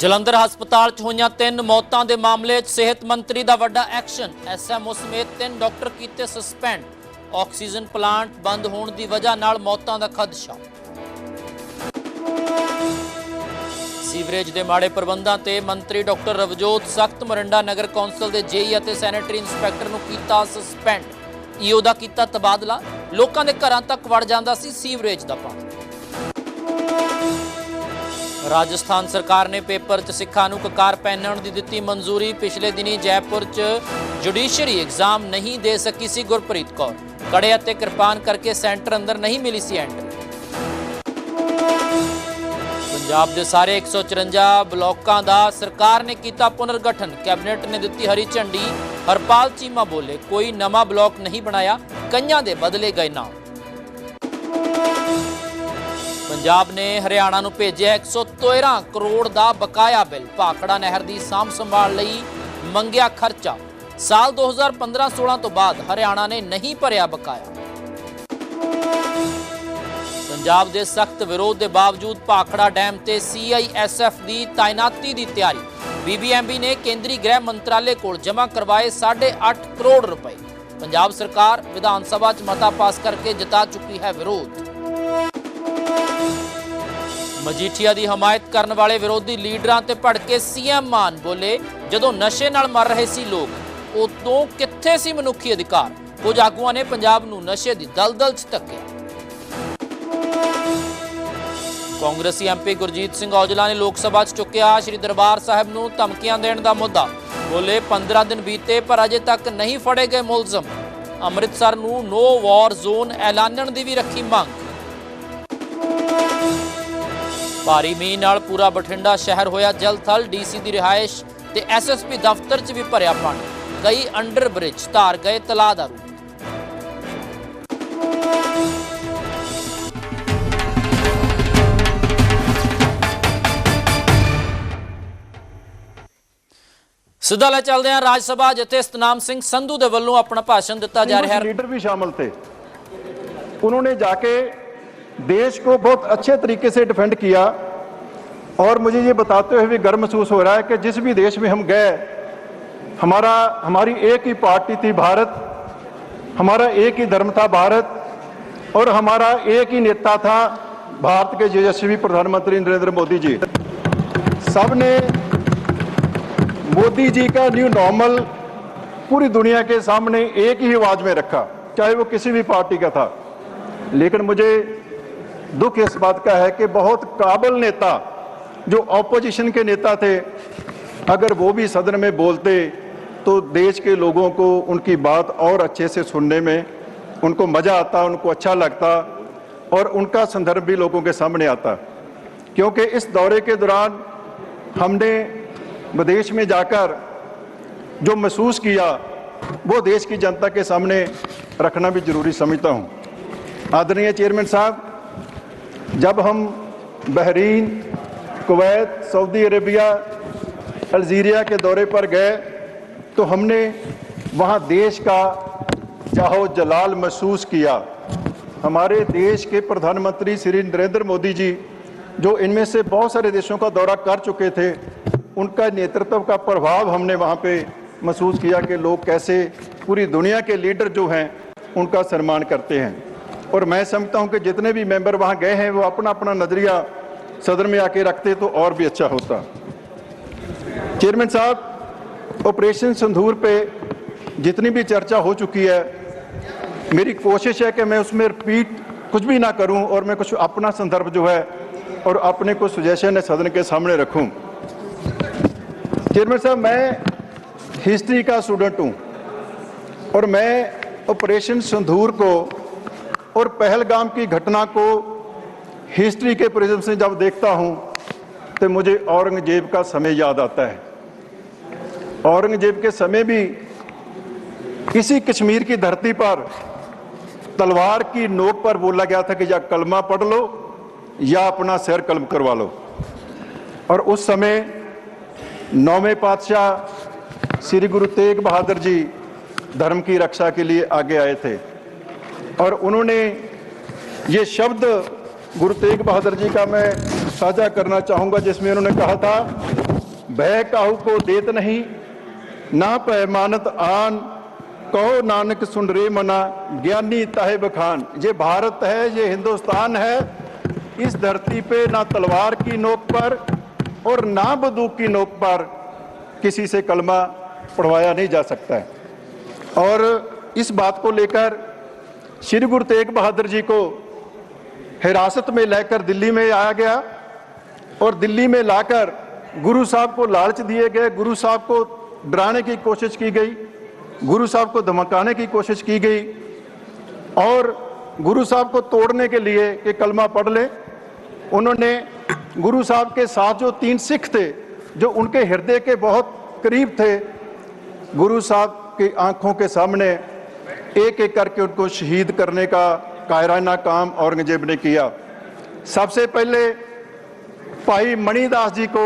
ਜਲੰਧਰ ਹਸਪਤਾਲ 'ਚ ਹੋਈਆਂ ਤਿੰਨ ਮੌਤਾਂ ਦੇ ਮਾਮਲੇ 'ਚ ਸਿਹਤ ਮੰਤਰੀ ਦਾ ਵੱਡਾ ਐਕਸ਼ਨ। ਐਸਐਮਓ ਸਮੇਤ ਤਿੰਨ ਡਾਕਟਰ ਕੀਤੇ ਸਸਪੈਂਡ। ਆਕਸੀਜਨ ਪਲਾਂਟ ਬੰਦ ਹੋਣ ਦੀ ਵਜ੍ਹਾ ਨਾਲ ਮੌਤਾਂ ਦਾ ਖਦਸ਼ਾ। ਸੀਵਰੇਜ ਦੇ ਮਾੜੇ ਪ੍ਰਬੰਧਾਂ ਤੇ ਮੰਤਰੀ ਡਾਕਟਰ ਰਵਜੋਤ ਸਖਤ ਮਰੰਡਾ ਨਗਰ ਕੌਂਸਲ ਦੇ ਜੇਈ ਅਤੇ ਸੈਨੇਟਰੀ ਇੰਸਪੈਕਟਰ ਨੂੰ ਕੀਤਾ ਸਸਪੈਂਡ। ਈਓ ਦਾ ਕੀਤਾ ਤਬਾਦਲਾ। ਲੋਕਾਂ ਦੇ ਘਰਾਂ ਤੱਕ ਵੜ ਜਾਂਦਾ ਸੀ ਸੀਵਰੇਜ ਦਾ ਪਾਣੀ। ਰਾਜਸਥਾਨ ਸਰਕਾਰ ਨੇ ਪੇਪਰ 'ਚ ਸਿੱਖਾਂ ਨੂੰ ਕਕਾਰ ਪਹਿਨਣ ਦੀ ਦਿੱਤੀ ਮਨਜ਼ੂਰੀ। ਪਿਛਲੇ ਦਿਨੀ ਜੈਪੁਰ 'ਚ ਜੁਡੀਸ਼ਰੀ ਐਗਜ਼ਾਮ ਨਹੀਂ ਦੇ ਸਕੀ ਸੀ ਗੁਰਪ੍ਰੀਤ ਕੌਰ। ਕੜੇ ਅਤੇ ਕਿਰਪਾਨ ਕਰਕੇ ਸੈਂਟਰ ਅੰਦਰ ਨਹੀਂ ਮਿਲੀ ਸੀ ਐਂਟਰੀ। ਪੰਜਾਬ ਦੇ ਸਾਰੇ 154 ਬਲਾਕਾਂ ਦਾ ਸਰਕਾਰ ਨੇ ਕੀਤਾ ਪੁਨਰਗਠਨ। ਕੈਬਨਿਟ ਨੇ ਦਿੱਤੀ ਹਰੀ ਝੰਡੀ। ਹਰਪਾਲ ਚੀਮਾ ਬੋਲੇ, ਕੋਈ ਨਵਾਂ ਬਲਾਕ ਨਹੀਂ ਬਣਾਇਆ, ਕਈਆਂ ਦੇ ਬਦਲੇ ਗਏ ਨਾਮ। ਪੰਜਾਬ ਨੇ ਹਰਿਆਣਾ ਨੂੰ ਭੇਜਿਆ 113 ਕਰੋੜ ਦਾ ਬਕਾਇਆ ਬਿੱਲ। ਭਾਖੜਾ ਨਹਿਰ ਦੀ ਸਾਂਭ ਸੰਭਾਲ ਲਈ ਮੰਗਿਆ ਖਰਚਾ। ਸਾਲ 2015-16 ਤੋਂ ਬਾਅਦ ਹਰਿਆਣਾ ਨੇ ਨਹੀਂ ਭਰਿਆ ਬਕਾਇਆ। ਪੰਜਾਬ ਦੇ ਸਖਤ ਵਿਰੋਧ ਦੇ ਬਾਵਜੂਦ ਭਾਖੜਾ ਡੈਮ ਤੇ ਸੀਆਈਐਸਐਫ ਦੀ ਤਾਇਨਾਤੀ ਦੀ ਤਿਆਰੀ। ਬੀਬੀਐਮਬੀ ਨੇ ਕੇਂਦਰੀ ਗ੍ਰਹਿ ਮੰਤਰਾਲੇ ਕੋਲ ਜਮ੍ਹਾਂ ਕਰਵਾਏ 8.5 ਕਰੋੜ ਰੁਪਏ। ਪੰਜਾਬ ਸਰਕਾਰ ਵਿਧਾਨ ਸਭਾ 'ਚ ਮਤਾ ਪਾਸ ਕਰਕੇ ਜਿਤਾ ਚੁੱਕੀ ਹੈ ਵਿਰੋਧ। ਮਜੀਠੀਆ ਦੀ ਹਮਾਇਤ ਕਰਨ ਵਾਲੇ ਵਿਰੋਧੀ ਲੀਡਰਾਂ ਤੇ ਭੜਕੇ ਸੀਐਮ ਮਾਨ ਬੋਲੇ, ਜਦੋਂ ਨਸ਼ੇ ਨਾਲ ਮਰ ਰਹੇ ਸੀ ਲੋਕ, ਉਦੋਂ ਕਿੱਥੇ ਸੀ ਮਨੁੱਖੀ ਅਧਿਕਾਰ? ਕੁਝ ਆਗੂਆਂ ਨੇ ਪੰਜਾਬ ਨੂੰ ਨਸ਼ੇ ਦੀ ਦਲਦਲ 'ਚ ਧੱਕਿਆ ਕਾਂਗਰਸੀ ਐਮਪੀ ਗੁਰਜੀਤ ਸਿੰਘ ਔਜਲਾ ਨੇ ਲੋਕ ਸਭਾ 'ਚ ਚੁੱਕਿਆ ਸ੍ਰੀ ਦਰਬਾਰ ਸਾਹਿਬ ਨੂੰ ਧਮਕੀਆਂ ਦੇਣ ਦਾ ਮੁੱਦਾ। ਬੋਲੇ 15 ਦਿਨ ਬੀਤੇ ਪਰ ਅਜੇ ਤੱਕ ਨਹੀਂ ਫੜੇ ਗਏ ਮੁਲਜ਼ਮ। ਅੰਮ੍ਰਿਤਸਰ ਨੂੰ ਨੋ ਵਾਰ ਜ਼ੋਨ ਐਲਾਨਣ ਦੀ ਵੀ ਰੱਖੀ ਮੰਗ। ਭਾਰੀ ਮੀਂਹ ਨਾਲ ਪੂਰਾ ਬਠਿੰਡਾ ਸ਼ਹਿਰ ਹੋਇਆ ਜਲਥਲ ਡੀਸੀ ਦੀ ਰਿਹਾਇਸ਼ ਤੇ ਐਸਐਸਪੀ ਦਫ਼ਤਰ 'ਚ ਵੀ ਭਰਿਆ ਪਾਣੀ ਕਈ ਅੰਡਰ ਬ੍ਰਿਜ ਧਾਰ ਗਏ ਤਲਾ ਦਾ ਸਿੱਧਾ ਲੈ ਚੱਲਦੇ ਹਾਂ ਰਾਜ ਸਭਾ ਜਿੱਥੇ ਸਤਨਾਮ ਸਿੰਘ ਸੰਧੂ ਦੇ ਵੱਲੋਂ ਆਪਣਾ ਭਾਸ਼ਣ ਦਿੱਤਾ ਜਾ ਰਿਹਾ। ਹੈ ਲੀਡਰ ਵੀ ਸ਼ਾਮਲ ਤੇ। ਉਹਨਾਂ ਨੇ ਜਾ ਕੇ देश को बहुत अच्छे तरीके से डिफेंड किया और मुझे ये बताते हुए भी गर्व महसूस हो रहा है कि जिस भी देश में हम गए, हमारा, हमारी एक ही पार्टी थी भारत, हमारा एक ही धर्म था भारत और हमारा एक ही नेता था भारत के यशस्वी प्रधानमंत्री नरेंद्र मोदी जी। सबने मोदी जी का न्यू नॉर्मल पूरी दुनिया के सामने एक ही आवाज़ में रखा, चाहे वो किसी भी पार्टी का था। लेकिन मुझे दुख इस बात का है कि बहुत काबिल नेता, जो ऑपोजिशन के नेता थे, अगर वो भी सदन में बोलते तो देश के लोगों को उनकी बात और अच्छे से सुनने में उनको मज़ा आता, उनको अच्छा लगता और उनका संदर्भ भी लोगों के सामने आता। क्योंकि इस दौरे के दौरान हमने विदेश में जाकर जो महसूस किया, वो देश की जनता के सामने रखना भी ज़रूरी समझता हूँ। आदरणीय चेयरमैन साहब जब हम Bahrain, Kuwait, Saudi Arabia, Algeria के दौरे पर गए तो हमने वहाँ देश का जाहो जलाल महसूस किया। हमारे देश के प्रधानमंत्री श्री नरेंद्र मोदी जी, जो इनमें से बहुत सारे देशों का दौरा कर चुके थे, उनका नेतृत्व का प्रभाव हमने वहाँ पे महसूस किया कि लोग कैसे पूरी दुनिया के लीडर जो हैं, उनका सम्मान करते हैं। और मैं समझता हूँ कि जितने भी मेंबर वहाँ गए हैं, वो अपना अपना नज़रिया सदन में आके रखते तो और भी अच्छा होता। चेयरमैन साहब ऑपरेशन संधूर पे जितनी भी चर्चा हो चुकी है, मेरी कोशिश है कि मैं उसमें रिपीट कुछ भी ना करूँ और मैं कुछ अपना संदर्भ जो है और अपने कुछ सुजेशन है सदन के सामने रखूँ। चेयरमैन साहब, मैं हिस्ट्री का स्टूडेंट हूँ और मैं ऑपरेशन संधूर को और पहलगाम की घटना को हिस्ट्री के प्रिज्म से जब देखता हूँ तो मुझे औरंगज़ेब का समय याद आता है। औरंगज़ेब के समय भी इसी कश्मीर की धरती पर तलवार की नोक पर बोला गया था कि या कलमा पढ़ लो या अपना सिर कलम करवा लो। और उस समय नौवें पातशाह श्री गुरु तेग बहादुर जी धर्म की रक्षा के लिए आगे आए थे। और उन्होंने ये शब्द गुरु तेग बहादुर जी का मैं साझा करना चाहूँगा, जिसमें उन्होंने कहा था, भय काहू को देत नहीं, ना पैमानत आन, कहो नानक सुन रे मना, ज्ञानी ताहे बखान ये भारत है, ये हिंदुस्तान है, इस धरती पे ना तलवार की नोक पर और ना बंदूक की नोक पर किसी से कलमा पढ़वाया नहीं जा सकता है। और इस बात को लेकर श्री गुरु तेग बहादुर जी को हिरासत में लेकर दिल्ली में आया गया और दिल्ली में लाकर गुरु साहब को लालच दिए गए, गुरु साहब को डराने की कोशिश की गई, गुरु साहब को धमकाने की कोशिश की गई और गुरु साहब को तोड़ने के लिए कि कलमा पढ़ ले। उन्होंने गुरु साहब के साथ जो तीन सिख थे, जो उनके हृदय के बहुत करीब थे, गुरु साहब की आँखों के सामने एक एक करके उनको शहीद करने का कायराना काम औरंगज़ेब ने किया। सबसे पहले भाई मणिदास जी को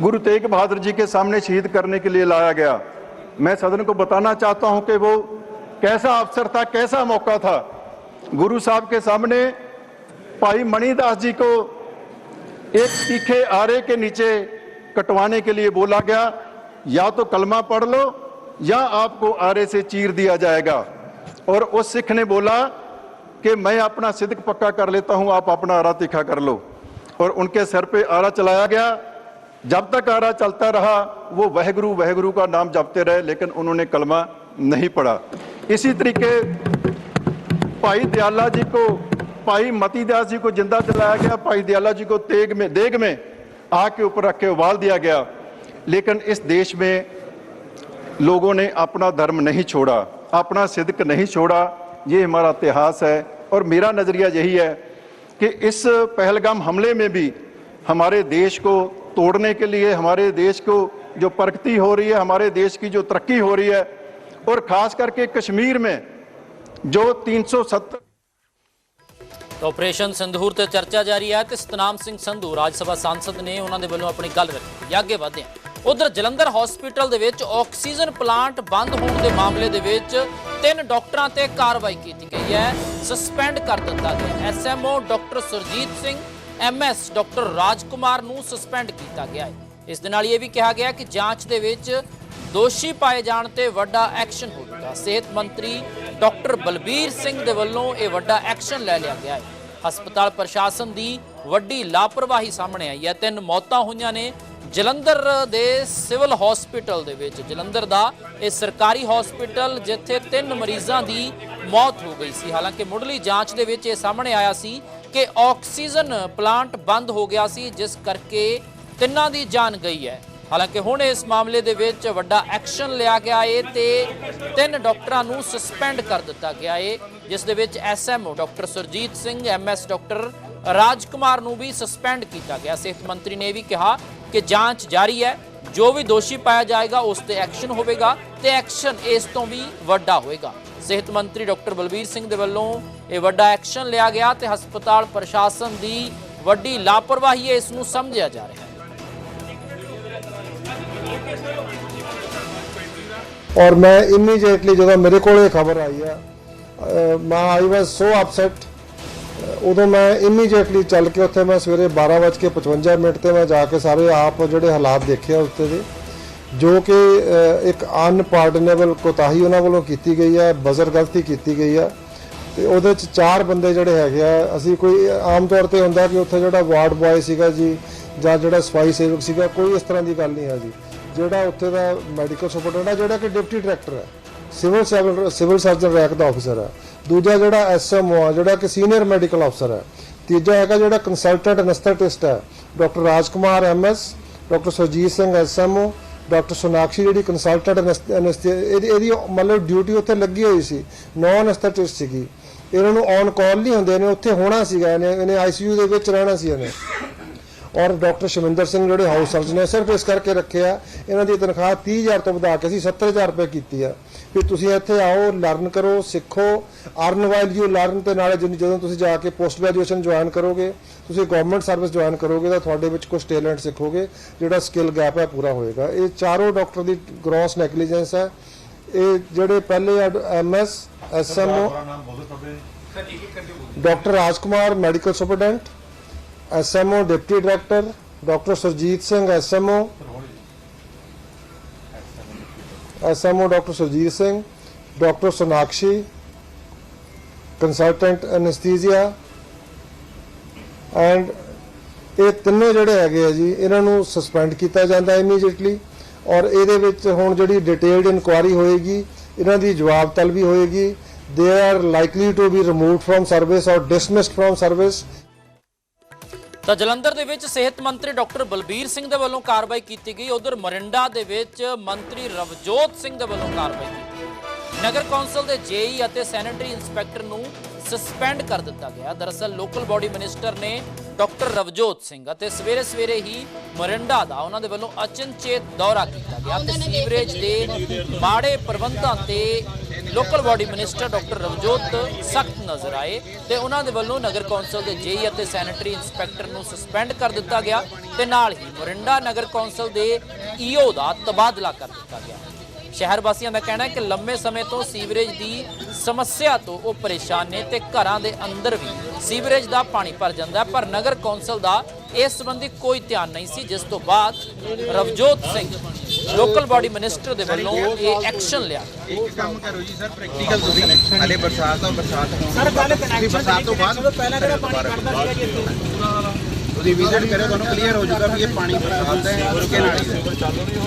गुरु तेग बहादुर जी के सामने शहीद करने के लिए लाया गया। मैं सदन को बताना चाहता हूँ कि वो कैसा अवसर था, कैसा मौका था। गुरु साहब के सामने भाई मणिदास जी को एक तीखे आरे के नीचे कटवाने के लिए बोला गया। या तो कलमा पढ़ लो या आपको आरे से चीर दिया जाएगा? और उस सिख ने बोला कि मैं अपना सिद्क पक्का कर लेता हूँ, आप अपना आरा तीखा कर लो। और उनके सर पे आरा चलाया गया। जब तक आरा चलता रहा, वो वहगुरु वहगुरु का नाम जपते रहे, लेकिन उन्होंने कलमा नहीं पढ़ा। इसी तरीके भाई दयाला जी को, भाई मतीदास जी को ज़िंदा जलाया गया। भाई दयाला जी को तेग में, देग में आग के ऊपर रख के उबाल दिया गया। लेकिन इस देश में लोगों ने अपना धर्म नहीं छोड़ा अपना सिद्क नहीं छोड़ा ये हमारा इतिहास है और मेरा नज़रिया यही है कि इस पहलगाम हमले में भी हमारे देश को तोड़ने के लिए हमारे देश को जो प्रगति हो रही है हमारे देश की जो तरक्की हो रही है और खास करके कश्मीर में जो 370 ਤਾਂ ਆਪਰੇਸ਼ਨ ਸੰਧੂਰ ਤੇ ਚਰਚਾ ਜਾਰੀ ਹੈ ਤੇ ਸਤਨਾਮ ਸਿੰਘ ਸੰਧੂ ਰਾਜ ਸਭਾ ਸਾਂਸਦ ਨੇ ਉਹਨਾਂ ਦੇ ਵੱਲੋਂ ਆਪਣੀ ਗੱਲ ਰੱਖੀ ਅੱਗੇ ਵਧਦੇ ਹਾਂ ਉਧਰ ਜਲੰਧਰ ਹਸਪੀਟਲ ਦੇ ਵਿੱਚ ਆਕਸੀਜਨ ਪਲਾਂਟ ਬੰਦ ਹੋਣ ਦੇ ਮਾਮਲੇ ਦੇ ਵਿੱਚ ਤਿੰਨ ਡਾਕਟਰਾਂ ਤੇ ਕਾਰਵਾਈ ਕੀਤੀ ਗਈ ਹੈ। ਸਸਪੈਂਡ ਕਰ ਦਿੱਤਾ ਗਿਆ। SMO doctor Surjit Singh MS doctor Rajkumar ਨੂੰ ਸਸਪੈਂਡ ਕੀਤਾ ਗਿਆ ਹੈ। ਇਸ ਦੇ ਨਾਲ ਇਹ ਵੀ ਕਿਹਾ ਗਿਆ ਕਿ ਜਾਂਚ ਦੇ ਵਿੱਚ ਦੋਸ਼ੀ ਪਾਏ ਜਾਣ ਤੇ ਵੱਡਾ ਐਕਸ਼ਨ ਹੋਵੇਗਾ ਸਿਹਤ ਮੰਤਰੀ ਡਾਕਟਰ ਬਲਬੀਰ ਸਿੰਘ ਦੇ ਵੱਲੋਂ ਇਹ ਵੱਡਾ ਐਕਸ਼ਨ ਲੈ ਲਿਆ ਗਿਆ ਹੈ। ਹਸਪਤਾਲ ਪ੍ਰਸ਼ਾਸਨ ਦੀ ਵੱਡੀ ਲਾਪਰਵਾਹੀ ਸਾਹਮਣੇ ਆਈ ਹੈ। ਤਿੰਨ ਮੌਤਾਂ ਹੋਈਆਂ ਨੇ। ਜਲੰਧਰ ਦੇ ਸਿਵਲ ਹਸਪੀਟਲ ਦੇ ਵਿੱਚ, ਜਲੰਧਰ ਦਾ ਇਹ ਸਰਕਾਰੀ ਹਸਪੀਟਲ ਜਿੱਥੇ ਤਿੰਨ ਮਰੀਜ਼ਾਂ ਦੀ ਮੌਤ ਹੋ ਗਈ ਸੀ। ਹਾਲਾਂਕਿ ਮੁੱਢਲੀ ਜਾਂਚ ਦੇ ਵਿੱਚ ਇਹ ਸਾਹਮਣੇ ਆਇਆ ਸੀ ਕਿ ਆਕਸੀਜਨ ਪਲਾਂਟ ਬੰਦ ਹੋ ਗਿਆ ਸੀ, ਜਿਸ ਕਰਕੇ ਤਿੰਨਾਂ ਦੀ ਜਾਨ ਗਈ ਹੈ। ਹਾਲਾਂਕਿ ਹੁਣ ਇਸ ਮਾਮਲੇ ਦੇ ਵਿੱਚ ਵੱਡਾ ਐਕਸ਼ਨ ਲਿਆ ਗਿਆ ਏ ਤੇ ਤਿੰਨ ਡਾਕਟਰਾਂ ਨੂੰ ਸਸਪੈਂਡ ਕਰ ਦਿੱਤਾ ਗਿਆ ਏ, ਜਿਸ ਦੇ ਵਿੱਚ SMO doctor Surjit Singh MS doctor Raj Kumar ਨੂੰ ਵੀ ਸਸਪੈਂਡ ਕੀਤਾ ਗਿਆ। ਸਿਹਤ ਮੰਤਰੀ ਨੇ ਇਹ ਵੀ ਕਿਹਾ ਕਿ ਜਾਂਚ ਜਾਰੀ ਹੈ। ਜੋ ਵੀ ਦੋਸ਼ੀ ਪਾਇਆ ਜਾਏਗਾ, ਉਸ ਤੇ ਐਕਸ਼ਨ ਹੋਵੇਗਾ ਤੇ ਐਕਸ਼ਨ ਇਸ ਤੋਂ ਵੀ ਵੱਡਾ ਹੋਵੇਗਾ। ਸਿਹਤ ਮੰਤਰੀ ਡਾਕਟਰ ਬਲਬੀਰ ਸਿੰਘ ਦੇ ਵੱਲੋਂ ਇਹ ਵੱਡਾ ਐਕਸ਼ਨ ਲਿਆ ਗਿਆ ਤੇ ਹਸਪਤਾਲ ਪ੍ਰਸ਼ਾਸਨ ਦੀ ਵੱਡੀ ਲਾਪਰਵਾਹੀ ਇਸ ਨੂੰ ਸਮਝਿਆ ਜਾ ਰਿਹਾ ਹੈ। ਔਰ ਮੈਂ ਇਮੀਡੀਏਟਲੀ ਜਦੋਂ ਮੇਰੇ ਕੋਲ ਇਹ ਖਬਰ ਆਈ ਆ ਮੈਂ ਆਈ ਵਾਸ ਸੋ ਅਪਸੈਟ ਉਦੋਂ ਮੈਂ ਇਮੀਡੀਏਟਲੀ ਚੱਲ ਕੇ ਉੱਥੇ ਮੈਂ ਸਵੇਰੇ 12:55 ਮਿੰਟ ਤੇ ਮੈਂ ਜਾ ਕੇ ਸਾਰੇ ਆਪ ਜਿਹੜੇ ਹਾਲਾਤ ਦੇਖੇ ਆ ਉੱਤੇ ਦੇ, ਜੋ ਕਿ ਇੱਕ ਅਨਪਾਰਡਨੇਬਲ ਕੋਤਾਹੀ ਉਹਨਾਂ ਵੱਲੋਂ ਕੀਤੀ ਗਈ ਹੈ ਬਜ਼ਰ ਗਲਤੀ ਕੀਤੀ ਗਈ ਹੈ ਤੇ ਉਹਦੇ ਚ ਚਾਰ ਬੰਦੇ ਜਿਹੜੇ ਹੈਗੇ ਆ, ਅਸੀਂ ਕੋਈ ਆਮ ਤੌਰ ਤੇ ਹੁੰਦਾ ਕਿ ਉੱਥੇ ਜਿਹੜਾ ਵਾਰਡ ਬॉय ਸੀਗਾ ਜੀ, ਜਾਂ ਜਿਹੜਾ ਸਫ਼ਾਈ ਸੇਵਕ ਸੀਗਾ, ਕੋਈ ਇਸ ਤਰ੍ਹਾਂ ਦੀ ਗੱਲ ਨਹੀਂ ਹੈ ਜੀ। ਜਿਹੜਾ ਉੱਥੇ ਦਾ ਮੈਡੀਕਲ ਸੁਪਰਡੈਂਟ ਹੈ ਜਿਹੜਾ ਕਿ ਡਿਪਟੀ ਡਾਇਰੈਕਟਰ ਹੈ civil surgeon civil surgeon rank ਦਾ ਆਫੀਸਰ ਹੈ। ਦੂਜਾ ਜਿਹੜਾ ਐਸਐਮਓ ਆ, ਜਿਹੜਾ ਕਿ ਸੀਨੀਅਰ ਮੈਡੀਕਲ ਅਫਸਰ ਹੈ। ਤੀਜਾ ਹੈਗਾ ਜਿਹੜਾ ਕੰਸਲਟੈਂਟ ਅਨਸਥੈਟਿਸਟ ਹੈ। Doctor Rajkumar MS doctor Surjit Singh SMO doctor Sonakshi ਜਿਹੜੀ ਕੰਸਲਟੈਂਟ ਇਹਦੀ ਇਹਦੀ ਮਤਲਬ ਡਿਊਟੀ ਉੱਥੇ ਲੱਗੀ ਹੋਈ ਸੀ। ਨੌਨ ਅਨਸਥੈਟਿਸਟ ਸੀਗੀ। ਇਹਨਾਂ ਨੂੰ ਔਨ ਕਾਲ ਨਹੀਂ ਹੁੰਦੇ ਨੇ ਉੱਥੇ ਹੋਣਾ ਸੀਗਾ। ਇਹਨੇ ਇਹਨੇ ਆਈਸੀਯੂ ਦੇ ਵਿੱਚ ਰਹਿਣਾ ਸੀ ਇਹਨੇ। ਔਰ ਡਾਕਟਰ ਸ਼ਮਿੰਦਰ ਸਿੰਘ ਜਿਹੜੇ ਹਾਊਸ ਸਰਜਨ ਨੇ, ਸਿਰਫ ਇਸ ਕਰਕੇ ਰੱਖਿਆ। ਇਹਨਾਂ ਦੀ ਤਨਖਾਹ 30000 ਤੋਂ ਵਧਾ ਕੇ ਅਸੀਂ 70000 ਰੁਪਏ ਕੀਤੀ ਆ ਵੀ ਤੁਸੀਂ ਇੱਥੇ ਆਓ ਲਰਨ ਕਰੋ ਸਿੱਖੋ। ਅਰਨ ਵਾਈਲ ਯੂ ਲਰਨ ਤੇ ਨਾਲੇ ਜਦੋਂ ਜਦੋਂ ਤੁਸੀਂ ਜਾ ਕੇ ਪੋਸਟ ਗ੍ਰੈਜੂਏਸ਼ਨ ਜੁਆਇਨ ਕਰੋਗੇ ਤੁਸੀਂ ਗਵਰਨਮੈਂਟ ਸਰਵਿਸ ਜੁਆਇਨ ਕਰੋਗੇ ਤਾਂ ਤੁਹਾਡੇ ਵਿੱਚ ਕੁਝ ਟੈਲੈਂਟ ਸਿੱਖੋਗੇ ਜਿਹੜਾ ਸਕਿੱਲ ਗੈਪ ਹੈ ਪੂਰਾ ਹੋਏਗਾ। ਇਹ ਚਾਰੋਂ ਡਾਕਟਰ ਦੀ ਗ੍ਰੋਸ ਨੈਗਲੀਜੈਂਸ ਹੈ। ਇਹ ਜਿਹੜੇ ਪਹਿਲੇ MS SMO doctor Rajkumar medical superintendent SMO deputy director doctor Surjit Singh SMO SMO doctor Surjit Singh doctor Sonakshi consultant anaesthesia and ਇਹ ਤਿੰਨੇ ਜਿਹੜੇ ਹੈਗੇ ਆ ਜੀ ਇਹਨਾਂ ਨੂੰ ਸਸਪੈਂਡ ਕੀਤਾ ਜਾਂਦਾ ਇਮੀਡੀਏਟਲੀ ਔਰ ਇਹਦੇ ਵਿੱਚ ਹੁਣ ਜਿਹੜੀ ਡਿਟੇਲਡ ਇਨਕੁਆਰੀ ਹੋਏਗੀ ਇਹਨਾਂ ਦੀ ਜਵਾਬ ਤਲਬੀ ਹੋਏਗੀ they are likely to be removed from service or dismissed from service ਤਾਂ ਜਲੰਧਰ ਦੇ ਵਿੱਚ ਸਿਹਤ ਮੰਤਰੀ ਡਾਕਟਰ ਬਲਬੀਰ ਸਿੰਘ ਦੇ ਵੱਲੋਂ ਕਾਰਵਾਈ ਕੀਤੀ ਗਈ। ਉਧਰ ਮਰਿੰਡਾ ਦੇ ਵਿੱਚ ਮੰਤਰੀ ਰਵਜੋਤ ਸਿੰਘ ਦੇ ਵੱਲੋਂ ਕਾਰਵਾਈ ਕੀਤੀ ਨਗਰ ਕੌਂਸਲ ਦੇ ਜੇਈ ਅਤੇ ਸੈਨੇਟਰੀ ਇੰਸਪੈਕਟਰ ਨੂੰ ਸਸਪੈਂਡ ਕਰ ਦਿੱਤਾ ਗਿਆ। ਦਰਅਸਲ ਲੋਕਲ ਬਾਡੀ ਮਿਨਿਸਟਰ ਨੇ ਡਾਕਟਰ ਰਵਜੋਤ ਸਿੰਘ ਅਤੇ ਸਵੇਰੇ ਸਵੇਰੇ ਹੀ ਮਰਿੰਡਾ ਦਾ ਉਹਨਾਂ ਦੇ ਵੱਲੋਂ ਅਚਨਚੇਤ ਦੌਰਾ ਕੀਤਾ ਗਿਆ ਤੇ ਸੀਵਰੇਜ ਦੇ ਮਾੜੇ ਪ੍ਰਬੰਧਾਂ ਤੇ local body minister doctor Ravjot ਸਖਤ ਨਜ਼ਰ ਆਏ ਤੇ ਉਹਨਾਂ ਦੇ ਵੱਲੋਂ ਨਗਰ ਕੌਂਸਲ ਦੇ ਜੇਈ ਅਤੇ ਸੈਨੇਟਰੀ ਇੰਸਪੈਕਟਰ ਨੂੰ ਸਸਪੈਂਡ ਕਰ ਦਿੱਤਾ ਗਿਆ ਤੇ ਨਾਲ ਹੀ ਮੋਰਿੰਡਾ ਨਗਰ ਕੌਂਸਲ ਦੇ ਈਓ ਦਾ ਤਬਾਦਲਾ ਕਰ ਦਿੱਤਾ ਗਿਆ। ਸ਼ਹਿਰ ਵਾਸੀਆਂ ਦਾ ਕਹਿਣਾ ਹੈ ਕਿ ਲੰਮੇ ਸਮੇਂ ਤੋਂ ਸੀਵਰੇਜ ਦੀ ਸਮੱਸਿਆ ਤੋਂ ਉਹ ਪਰੇਸ਼ਾਨ ਨੇ ਤੇ ਘਰਾਂ ਦੇ ਅੰਦਰ ਵੀ ਸੀਵਰੇਜ ਦਾ ਪਾਣੀ ਭਰ ਜਾਂਦਾ ਪਰ ਨਗਰ ਕੌਂਸਲ ਦਾ ਇਸ ਸੰਬੰਧੀ ਕੋਈ ਧਿਆਨ ਨਹੀਂ ਸੀ। ਜਿਸ ਤੋਂ ਬਾਅਦ Ravjot Singh local body minister ਦੇ ਵੱਲੋਂ ਇਹ ਐਕਸ਼ਨ ਲਿਆ। ਇੱਕ ਕੰਮ ਕਰੋ ਜੀ ਸਰ ਪ੍ਰੈਕਟੀਕਲ ਤੁਸੀਂ। ਹਲੇ ਬਰਸਾਤ ਆ ਬਰਸਾਤ ਸਰ ਪਹਿਲੇ ਕਨੈਕਸ਼ਨ ਬਰਸਾਤ ਤੋਂ ਬਾਅਦ ਪਹਿਲਾਂ ਕਿਹੜਾ ਪਾਣੀ ਕੱਢਦਾ ਸੀਗਾ ਜੀ ਤੁਸੀਂ ਵਿਜ਼ਿਟ ਕਰਿਓ ਤੁਹਾਨੂੰ ਕਲੀਅਰ ਹੋ ਜਾਊਗਾ ਵੀ ਇਹ ਪਾਣੀ ਬਰਸਾਤ ਦਾ ਹੈ ਕਿ ਨਾਲੀ ਦਾ